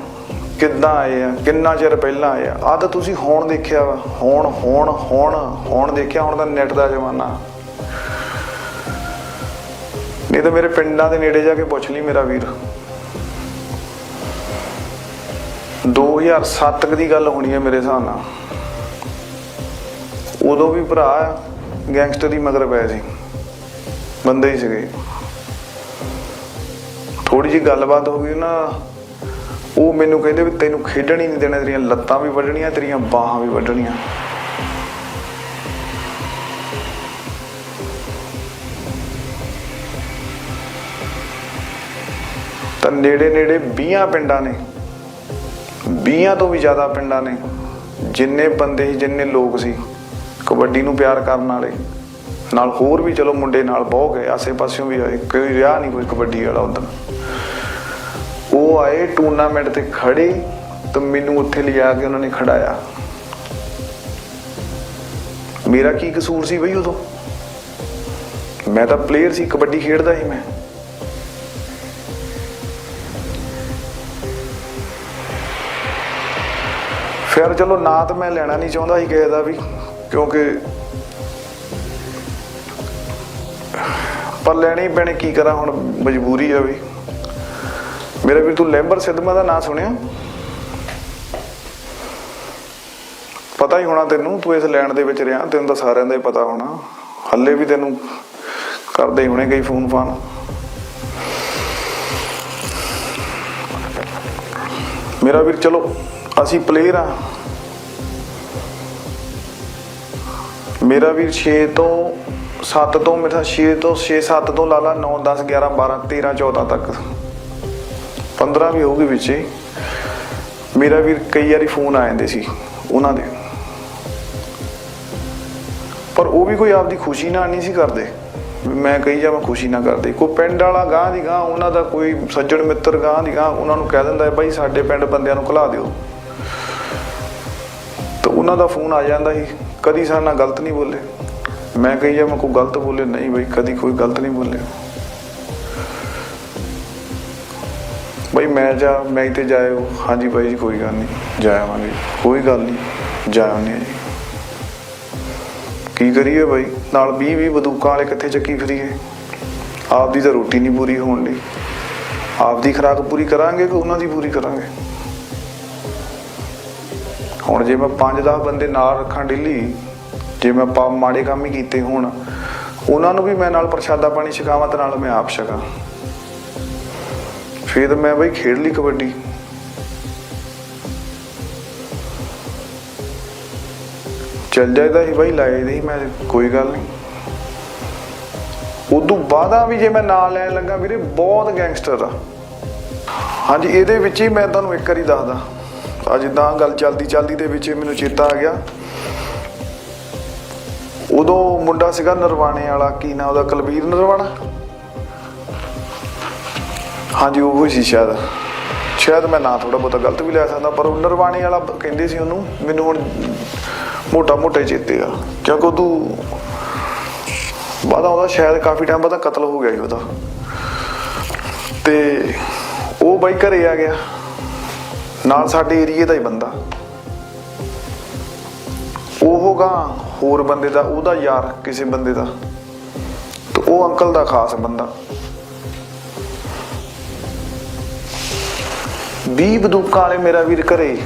ਕਿੱਦਾਂ ਆਏ ਆ? ਕਿੰਨਾ ਚਿਰ ਪਹਿਲਾਂ ਆਏ ਆ? ਆ ਤਾਂ ਤੁਸੀਂ ਹੁਣ ਦੇਖਿਆ ਵਾ। ਹੁਣ ਹੁਣ ਹੁਣ ਹੁਣ ਦੇਖਿਆ, ਹੁਣ ਤਾਂ ਨੈਟ ਦਾ ਜ਼ਮਾਨਾ। ਨਹੀਂ ਤਾਂ ਮੇਰੇ ਪਿੰਡਾਂ ਦੇ ਨੇੜੇ ਜਾ ਕੇ ਪੁੱਛ ਲਈ ਮੇਰਾ ਵੀਰ। 2007 ਤੱਕ ਦੀ ਗੱਲ ਹੋਣੀ ਹੈ ਮੇਰੇ ਹਿਸਾਬ ਨਾਲ। ਉਦੋਂ ਵੀ ਭਰਾ ਗੈਂਗਸਟਰ ਦੀ ਮਗਰ ਪਏ ਸੀ। ਬੰਦੇ ਹੀ ਸੀਗੇ। ਥੋੜੀ ਜੀ ਗੱਲਬਾਤ ਹੋ ਗਈ ਨਾ, ਉਹ ਮੈਨੂੰ ਕਹਿੰਦੇ ਵੀ ਤੈਨੂੰ ਖੇਡਣ ਹੀ ਨਹੀਂ ਦੇਣਾ, ਤੇਰੀਆਂ ਲੱਤਾਂ ਵੀ ਵੱਢਣੀਆਂ, ਤੇਰੀਆਂ ਬਾਹਾਂ ਵੀ ਵੱਢਣੀਆਂ। ਤਾਂ ਨੇੜੇ ਨੇੜੇ 20 ਪਿੰਡਾਂ ਨੇ 20 ਤੋਂ ਵੀ ਜ਼ਿਆਦਾ ਪਿੰਡਾਂ ਨੇ, ਜਿੰਨੇ ਬੰਦੇ ਸੀ, ਜਿੰਨੇ ਲੋਕ ਸੀ, ਕਬੱਡੀ ਨੂੰ ਪਿਆਰ ਕਰਨ ਵਾਲੇ। ਨਾਲ ਹੋਰ ਵੀ ਚਲੋ ਮੁੰਡੇ ਨਾਲ ਬਹੁਤ ਗਏ ਆਸੇ ਪਾਸਿਓਂ ਵੀ ਆਏ, ਕੋਈ ਰਿਹਾ ਨਹੀਂ ਕੋਈ ਕਬੱਡੀ ਵਾਲਾ ਉਦੋਂ ਉਹ ਆਏ ਟੂਰਨਾਮੈਂਟ ਤੇ ਖੜੇ ਤੇ ਮੈਨੂੰ ਉੱਥੇ ਲਿਜਾ ਕੇ ਉਹਨਾਂ ਨੇ ਖੜਾਇਆ। ਮੇਰਾ ਕੀ ਕਸੂਰ ਸੀ ਬਈ ਉਦੋਂ? ਮੈਂ ਤਾਂ ਪਲੇਅਰ ਸੀ, ਕਬੱਡੀ ਖੇਡਦਾ ਸੀ ਮੈਂ। ਫਿਰ ਚਲੋ ਨਾ ਤਾਂ ਮੈਂ ਲੈਣਾ ਨਹੀਂ ਚਾਹੁੰਦਾ ਸੀ ਕਿਸੇ ਦਾ ਵੀ, ਕਿਉਂਕਿ ਪਰ ਲੈਣੇ ਹੀ ਪੈਣੇ, ਕੀ ਕਰਾਂ ਹੁਣ, ਮਜਬੂਰੀ ਆ ਵੀ ਮੇਰੇ ਵੀਰ, ਤੂੰ ਲੈਂਬਰ ਸਿਦਮਾ ਦਾ ਨਾਂ ਸੁਣਿਆ? ਪਤਾ ਹੀ ਹੋਣਾ ਤੈਨੂੰ, ਤੂੰ ਇਸ ਲੈਂਡ ਦੇ ਵਿੱਚ ਰਿਹਾ, ਤੈਨੂੰ ਤਾਂ ਸਾਰਿਆਂ ਦਾ ਹੀ ਪਤਾ ਹੋਣਾ। ਹੱਲੇ ਵੀ ਤੈਨੂੰ ਕਰਦੇ ਹੁਣੇ ਕਈ ਫੋਨ ਫਾਨ। ਮੇਰਾ ਵੀਰ, ਚਲੋ, ਅਸੀਂ ਪਲੇਅਰ ਆ। ਮੇਰਾ ਵੀਰ 6 ਤੋਂ 7 ਤੋਂ ਮੇਰਾ 6 ਤੋਂ 6 7 ਤੋਂ ਲਾ ਲਾ 9 10 11 12 13 14 ਤੱਕ। 15 ਵੀ ਹੋਊਗੀ ਵਿੱਚ ਹੀ। ਮੇਰਾ ਵੀਰ ਕਈ ਵਾਰੀ ਫੋਨ ਆ ਜਾਂਦੇ ਸੀ, ਉਹਨਾਂ ਦੇ। ਪਰ ਉਹ ਵੀ ਕੋਈ ਆਪਦੀ ਖੁਸ਼ੀ ਨਾਲ ਨਹੀਂ ਸੀ ਕਰਦੇ। ਮੈਂ ਕਹੀ ਜਾਵਾਂ ਖੁਸ਼ੀ ਨਾਲ ਕਰਦੇ। ਕੋਈ ਪਿੰਡ ਵਾਲਾ ਗਾਂ ਦੀ ਗਾਂ ਉਹਨਾਂ ਦਾ ਕੋਈ ਸੱਜਣ ਮਿੱਤਰ ਗਾਂ ਦੀ ਗਾਂ ਉਹਨਾਂ ਨੂੰ ਕਹਿ ਦਿੰਦਾ ਹੈ, ਬਾਈ ਸਾਡੇ ਪਿੰਡ ਬੰਦਿਆਂ ਨੂੰ ਘਲਾ ਦਿਓ। ਤਾਂ ਉਹਨਾਂ ਦਾ ਫੋਨ ਆ ਜਾਂਦਾ ਸੀ, ਕਦੀ ਸਾਡੇ ਨਾਲ ਗਲਤ ਨਹੀਂ ਬੋਲੇ। ਮੈਂ ਕਹੀ ਜਾਵਾਂ ਕੋਈ ਗਲਤ ਬੋਲੇ, ਨਹੀਂ ਬਈ, ਕਦੀ ਕੋਈ ਗਲਤ ਨਹੀਂ ਬੋਲੇ। ਬਈ ਮੈਂ ਜਾ, ਮੈਂ ਤੇ ਜਾਇਓ। ਹਾਂਜੀ ਬਾਈ ਜੀ, ਕੋਈ ਗੱਲ ਨਹੀਂ, ਜਾ ਕੋਈ ਗੱਲ ਨਹੀਂ, ਜਾ ਜੀ। ਕੀ ਕਰੀਏ ਬਾਈ? ਨਾਲ 20 20 ਬੰਦੂਕਾਂ ਵਾਲੇ ਕਿੱਥੇ ਚੱਕੀ ਫਿਰੀਏ? ਆਪਦੀ ਤਾਂ ਰੋਟੀ ਨਹੀਂ ਪੂਰੀ ਹੋਣ ਦੀ ਆਪਦੀ ਖੁਰਾਕ ਪੂਰੀ ਕਰਾਂਗੇ ਕਿ ਉਹਨਾਂ ਦੀ ਪੂਰੀ ਕਰਾਂਗੇ? ਹੁਣ ਜੇ ਮੈਂ 5-10 ਬੰਦੇ ਨਾਲ ਰੱਖਾਂ ਡੇਲੀ, ਜੇ ਮੈਂ ਪਾ ਮਾੜੇ ਕੰਮ ਹੀ ਕੀਤੇ ਹੋਣ, ਉਹਨਾਂ ਨੂੰ ਵੀ ਮੈਂ ਨਾਲ ਪ੍ਰਸ਼ਾਦਾ ਪਾਣੀ ਛਕਾਵਾਂ ਤੇ ਨਾਲ ਮੈਂ ਆਪ ਛਕਾਂ। ਫਿਰ ਮੈਂ ਬਈ ਖੇਡ ਲਈ ਕਬੱਡੀ। ਚੱਲ ਜਾਇਦਾ ਸੀ ਬਾਈ, ਲਾਏ ਨਹੀਂ ਮੈਂ, ਕੋਈ ਗੱਲ ਨਹੀਂ। ਉਦੋਂ ਬਾਅਦਾਂ ਵੀ ਜੇ ਮੈਂ ਨਾਂ ਲੈਣ ਲੱਗਾ ਵੀਰੇ, ਬਹੁਤ ਗੈਂਗਸਟਰ ਆ। ਹਾਂਜੀ, ਇਹਦੇ ਵਿੱਚ ਹੀ ਮੈਂ ਤੁਹਾਨੂੰ ਇੱਕ ਵਾਰੀ ਦੱਸਦਾ। ਆ ਜਿੱਦਾਂ ਗੱਲ ਚੱਲਦੀ ਚੱਲਦੀ ਦੇ ਵਿੱਚ ਮੈਨੂੰ ਚੇਤਾ ਆ ਗਿਆ। ਉਦੋਂ ਮੁੰਡਾ ਸੀਗਾ ਨਰਵਾਣੇ ਵਾਲਾ, ਕੀ ਨਾਂ ਉਹਦਾ, ਕੁਲਬੀਰ ਨਰਵਾਣਾ? ਹਾਂਜੀ, ਉਹ ਸੀ ਸ਼ਾਇਦ। ਸ਼ਾਇਦ ਮੈਂ ਨਾ ਥੋੜਾ ਬਹੁਤਾ ਗਲਤ ਵੀ ਲੈ ਸਕਦਾ, ਪਰ ਉਹ ਨਰਵਾਣੇ ਵਾਲਾ ਕਹਿੰਦੇ ਸੀ ਉਹਨੂੰ, ਮੈਨੂੰ ਹੁਣ ਮੋਟਾ ਮੋਟੇ ਚੇਤੇ ਆ। ਕਿਉਂਕਿ ਉਦੋਂ ਬਾਅਦਾਂ ਉਹਦਾ ਸ਼ਾਇਦ ਕਾਫੀ ਟਾਈਮ ਬਾਅਦ ਕਤਲ ਹੋ ਗਿਆ ਸੀ ਉਹਦਾ। ਤੇ ਉਹ ਬਾਈ ਘਰੇ ਆ ਗਿਆ। ਨਾਲ ਸਾਡੇ ਏਰੀਏ ਦਾ ਹੀ ਬੰਦਾ। ਉਹ ਹੋਰ ਬੰਦੇ ਦਾ, ਉਹਦਾ ਯਾਰ ਕਿਸੇ ਬੰਦੇ ਦਾ। ਤੇ ਉਹ ਅੰਕਲ ਦਾ ਖਾਸ ਬੰਦਾ। 20 ਬੰਦੂਕਾਂ ਵਾਲੇ ਮੇਰਾ ਵੀਰ ਘਰੇ।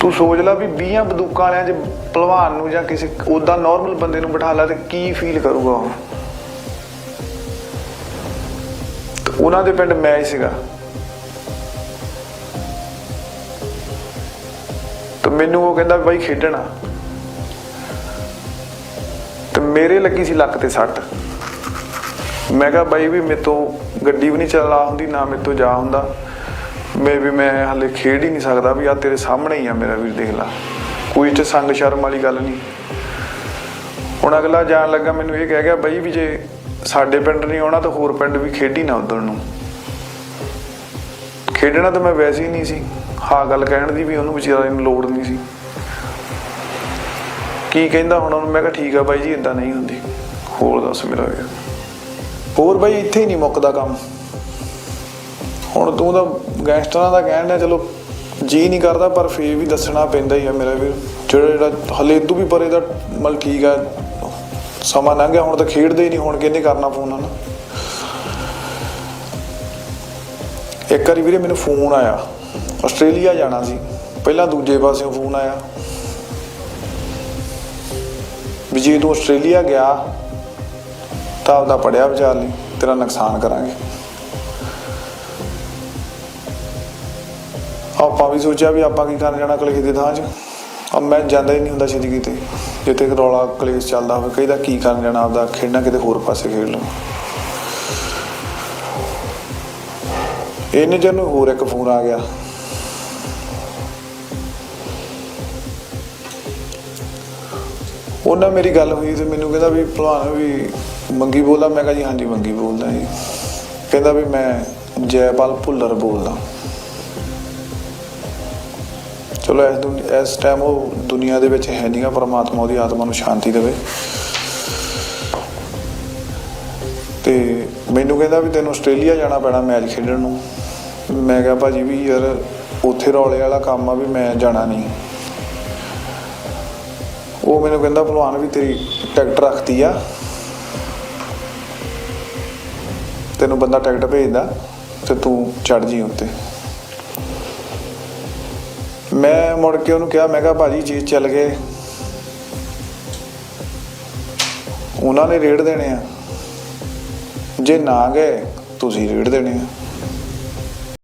ਤੂੰ ਸੋਚ ਲੈ ਵੀ 20 ਬੰਦੂਕਾਂ ਵਾਲਿਆਂ 'ਚ ਪਹਿਲਵਾਨ ਨੂੰ ਜਾਂ ਕਿਸੇ ਉਦਾਂ ਨਾਰਮਲ ਬੰਦੇ ਨੂੰ ਬਿਠਾ ਲਾ ਤੇ ਕੀ ਫੀਲ ਕਰੂਗਾ ਉਹ? ਉਹਨਾਂ ਦੇ ਪਿੰਡ ਮੈਚ ਸੀਗਾ। ਤੇ ਮੈਨੂੰ ਉਹ ਕਹਿੰਦਾ ਬਾਈ ਖੇਡਣਾ। ਤੇ ਮੇਰੇ ਲੱਗੀ ਸੀ ਲੱਕ ਤੇ ਸੱਟ। ਮੈਂ ਕਿਹਾ ਬਾਈ ਵੀ ਮੇਰੇ ਤੋਂ ਗੱਡੀ ਵੀ ਨਹੀਂ ਚਲਾ ਹੁੰਦੀ, ਨਾ ਮੇਰੇ ਤੋਂ ਜਾ ਹੁੰਦਾ। ਮੈਂ ਵੀ ਮੈਂ ਹਲੇ ਖੇਡ ਹੀ ਨਹੀਂ ਸਕਦਾ ਵੀ ਆ ਤੇਰੇ ਸਾਹਮਣੇ ਹੀ ਆ ਮੇਰਾ ਵੀਰ ਦੇਖ ਲਾ। ਕੋਈ ਚ ਸੰਗ ਸ਼ਰਮ ਵਾਲੀ ਗੱਲ ਨਹੀਂ। ਹੁਣ ਅਗਲਾ ਜਾਣ ਲੱਗਾ ਮੈਨੂੰ ਇਹ ਕਹਿ ਗਿਆ, ਬਾਈ ਵੀ ਜੇ ਸਾਡੇ ਪਿੰਡ ਨਹੀਂ ਆਉਣਾ ਤਾਂ ਹੋਰ ਪਿੰਡ ਵੀ ਖੇਡੀ ਨਾ ਉਧਰ ਨੂੰ। ਖੇਡਣਾ ਤਾਂ ਮੈਂ ਵੈਸੇ ਹੀ ਨਹੀਂ ਸੀ। ਹਾਂ, ਗੱਲ ਕਹਿਣ ਦੀ ਵੀ ਉਹਨੂੰ ਵਿਚਾਰੇ ਨੂੰ ਲੋੜ ਨਹੀਂ ਸੀ। ਕੀ ਕਹਿੰਦਾ ਹੁਣ ਉਹਨੂੰ? ਮੈਂ ਕਿਹਾ ਠੀਕ ਆ ਬਾਈ ਜੀ ਇਦਾਂ ਨਹੀਂ ਹੁੰਦੀ। ਹੋਰ ਦੱਸ ਮੇਰਾ ਵੀਰ ਹੋਰ ਬਾਈ ਇੱਥੇ ਹੀ ਨਹੀਂ ਮੁੱਕਦਾ ਕੰਮ। ਹੁਣ ਤੂੰ ਤਾਂ ਗੈਂਗਸਟਰਾਂ ਦਾ ਕਹਿਣ ਡਿਆ, ਚਲੋ, ਜੀ ਨਹੀਂ ਕਰਦਾ, ਪਰ ਫੇਰ ਵੀ ਦੱਸਣਾ ਪੈਂਦਾ ਹੀ ਆ ਮੇਰਾ ਵੀਰ। ਜਿਹੜਾ ਜਿਹੜਾ ਹਲੇ ਇਦੋਂ ਵੀ ਪਰੇ ਦਾ ਮਲ ਠੀਕ ਆ, ਸਮਾਂ ਲੰਘ ਗਿਆ, ਹੁਣ ਤਾਂ ਖੇਡਦੇ ਹੀ ਨਹੀਂ, ਹੁਣ ਕਿਹਨੇ ਕਰਨਾ ਫੋਨ ਹਨ। ਇੱਕ ਵਾਰੀ ਵੀਰੇ ਮੈਨੂੰ ਫੋਨ ਆਇਆ। ਆਸਟ੍ਰੇਲੀਆ ਜਾਣਾ ਸੀ। ਪਹਿਲਾਂ ਦੂਜੇ ਪਾਸਿਓਂ ਫੋਨ ਆਇਆ। ਵੀ ਜੇ ਤੂੰ ਆਸਟ੍ਰੇਲੀਆ ਗਿਆ ਤਾਂ ਆਪਦਾ ਪੜਿਆ ਵਿਚਾਰ ਲਈ ਤੇਰਾ ਨੁਕਸਾਨ ਕਰਾਂਗੇ। ਆਪਾਂ ਵੀ ਸੋਚਿਆ ਵੀ ਆਪਾਂ ਕੀ ਕਰਨ ਜਾਣਾ ਕਲੇਸ਼ ਦੀ ਥਾਂ 'ਚ। ਅਬ ਮੈਂ ਜਾਂਦਾ ਹੀ ਨਹੀਂ ਹੁੰਦਾ ਛੇਤੀ ਕਿਤੇ ਜਿੱਥੇ ਰੌਲਾ ਕਲੇਸ਼ ਚੱਲਦਾ ਹੋਵੇ, ਕਹੀਦਾ ਕੀ ਕਰਨ ਜਾਣਾ ਆਪਦਾ ਖੇਡਣਾ ਕਿਤੇ ਹੋਰ ਪਾਸੇ ਖੇਡ ਲਓ ਇਹਨੇ ਜਨ ਹੋਰ ਇੱਕ ਫੋਨ ਆ ਗਿਆ। ਉਹਨਾਂ ਮੇਰੀ ਗੱਲ ਹੋਈ ਤੇ ਮੈਨੂੰ ਕਹਿੰਦਾ ਵੀ ਭਲਵਾਨ ਵੀ ਮੰਗੀ ਬੋਲਦਾ, ਮੈਂ ਕਿਹਾ ਜੀ ਹਾਂਜੀ ਮੰਗੀ ਬੋਲਦਾ ਜੀ। ਕਹਿੰਦਾ ਵੀ ਮੈਂ ਜੈਪਾਲ ਭੁੱਲਰ ਬੋਲਦਾ। ਚਲੋ ਇਸ ਦੁਨੀ, ਇਸ ਟਾਈਮ ਉਹ ਦੁਨੀਆ ਦੇ ਵਿੱਚ ਹੈ ਨਹੀਂਗਾ ਪਰਮਾਤਮਾ ਉਹਦੀ ਆਤਮਾ ਨੂੰ ਸ਼ਾਂਤੀ ਦੇਵੇ। ਤੇ ਮੈਨੂੰ ਕਹਿੰਦਾ ਵੀ ਤੈਨੂੰ ਆਸਟ੍ਰੇਲੀਆ ਜਾਣਾ ਪੈਣਾ ਮੈਚ ਖੇਡਣ ਨੂੰ। ਮੈਂ ਕਿਹਾ ਭਾਜੀ ਵੀ ਯਾਰ ਉੱਥੇ ਰੌਲੇ ਵਾਲਾ ਕੰਮ ਆ ਵੀ ਮੈਂ ਜਾਣਾ ਨਹੀਂ ਉਹ ਮੈਨੂੰ ਕਹਿੰਦਾ, ਭਲਵਾਨ ਵੀ ਤੇਰੀ ਟਿਕਟ ਰੱਖਤੀ ਆ। ਤੈਨੂੰ ਬੰਦਾ ਟਿਕਟ ਭੇਜਦਾ ਤੇ ਤੂੰ ਚੜ ਜੀ ਉੱਤੇ। ਮੈਂ ਮੁੜ ਕੇ ਉਹਨੂੰ ਕਿਹਾ, ਮੈਂ ਕਿਹਾ, ਭਾਜੀ ਜੇ ਚੱਲ ਗਏ। ਉਹਨਾਂ ਨੇ ਰੇਡ ਦੇਣੇ ਆ। ਜੇ ਨਾ ਗਏ, ਤੁਸੀਂ ਰੇਡ ਦੇਣੇ ਆ।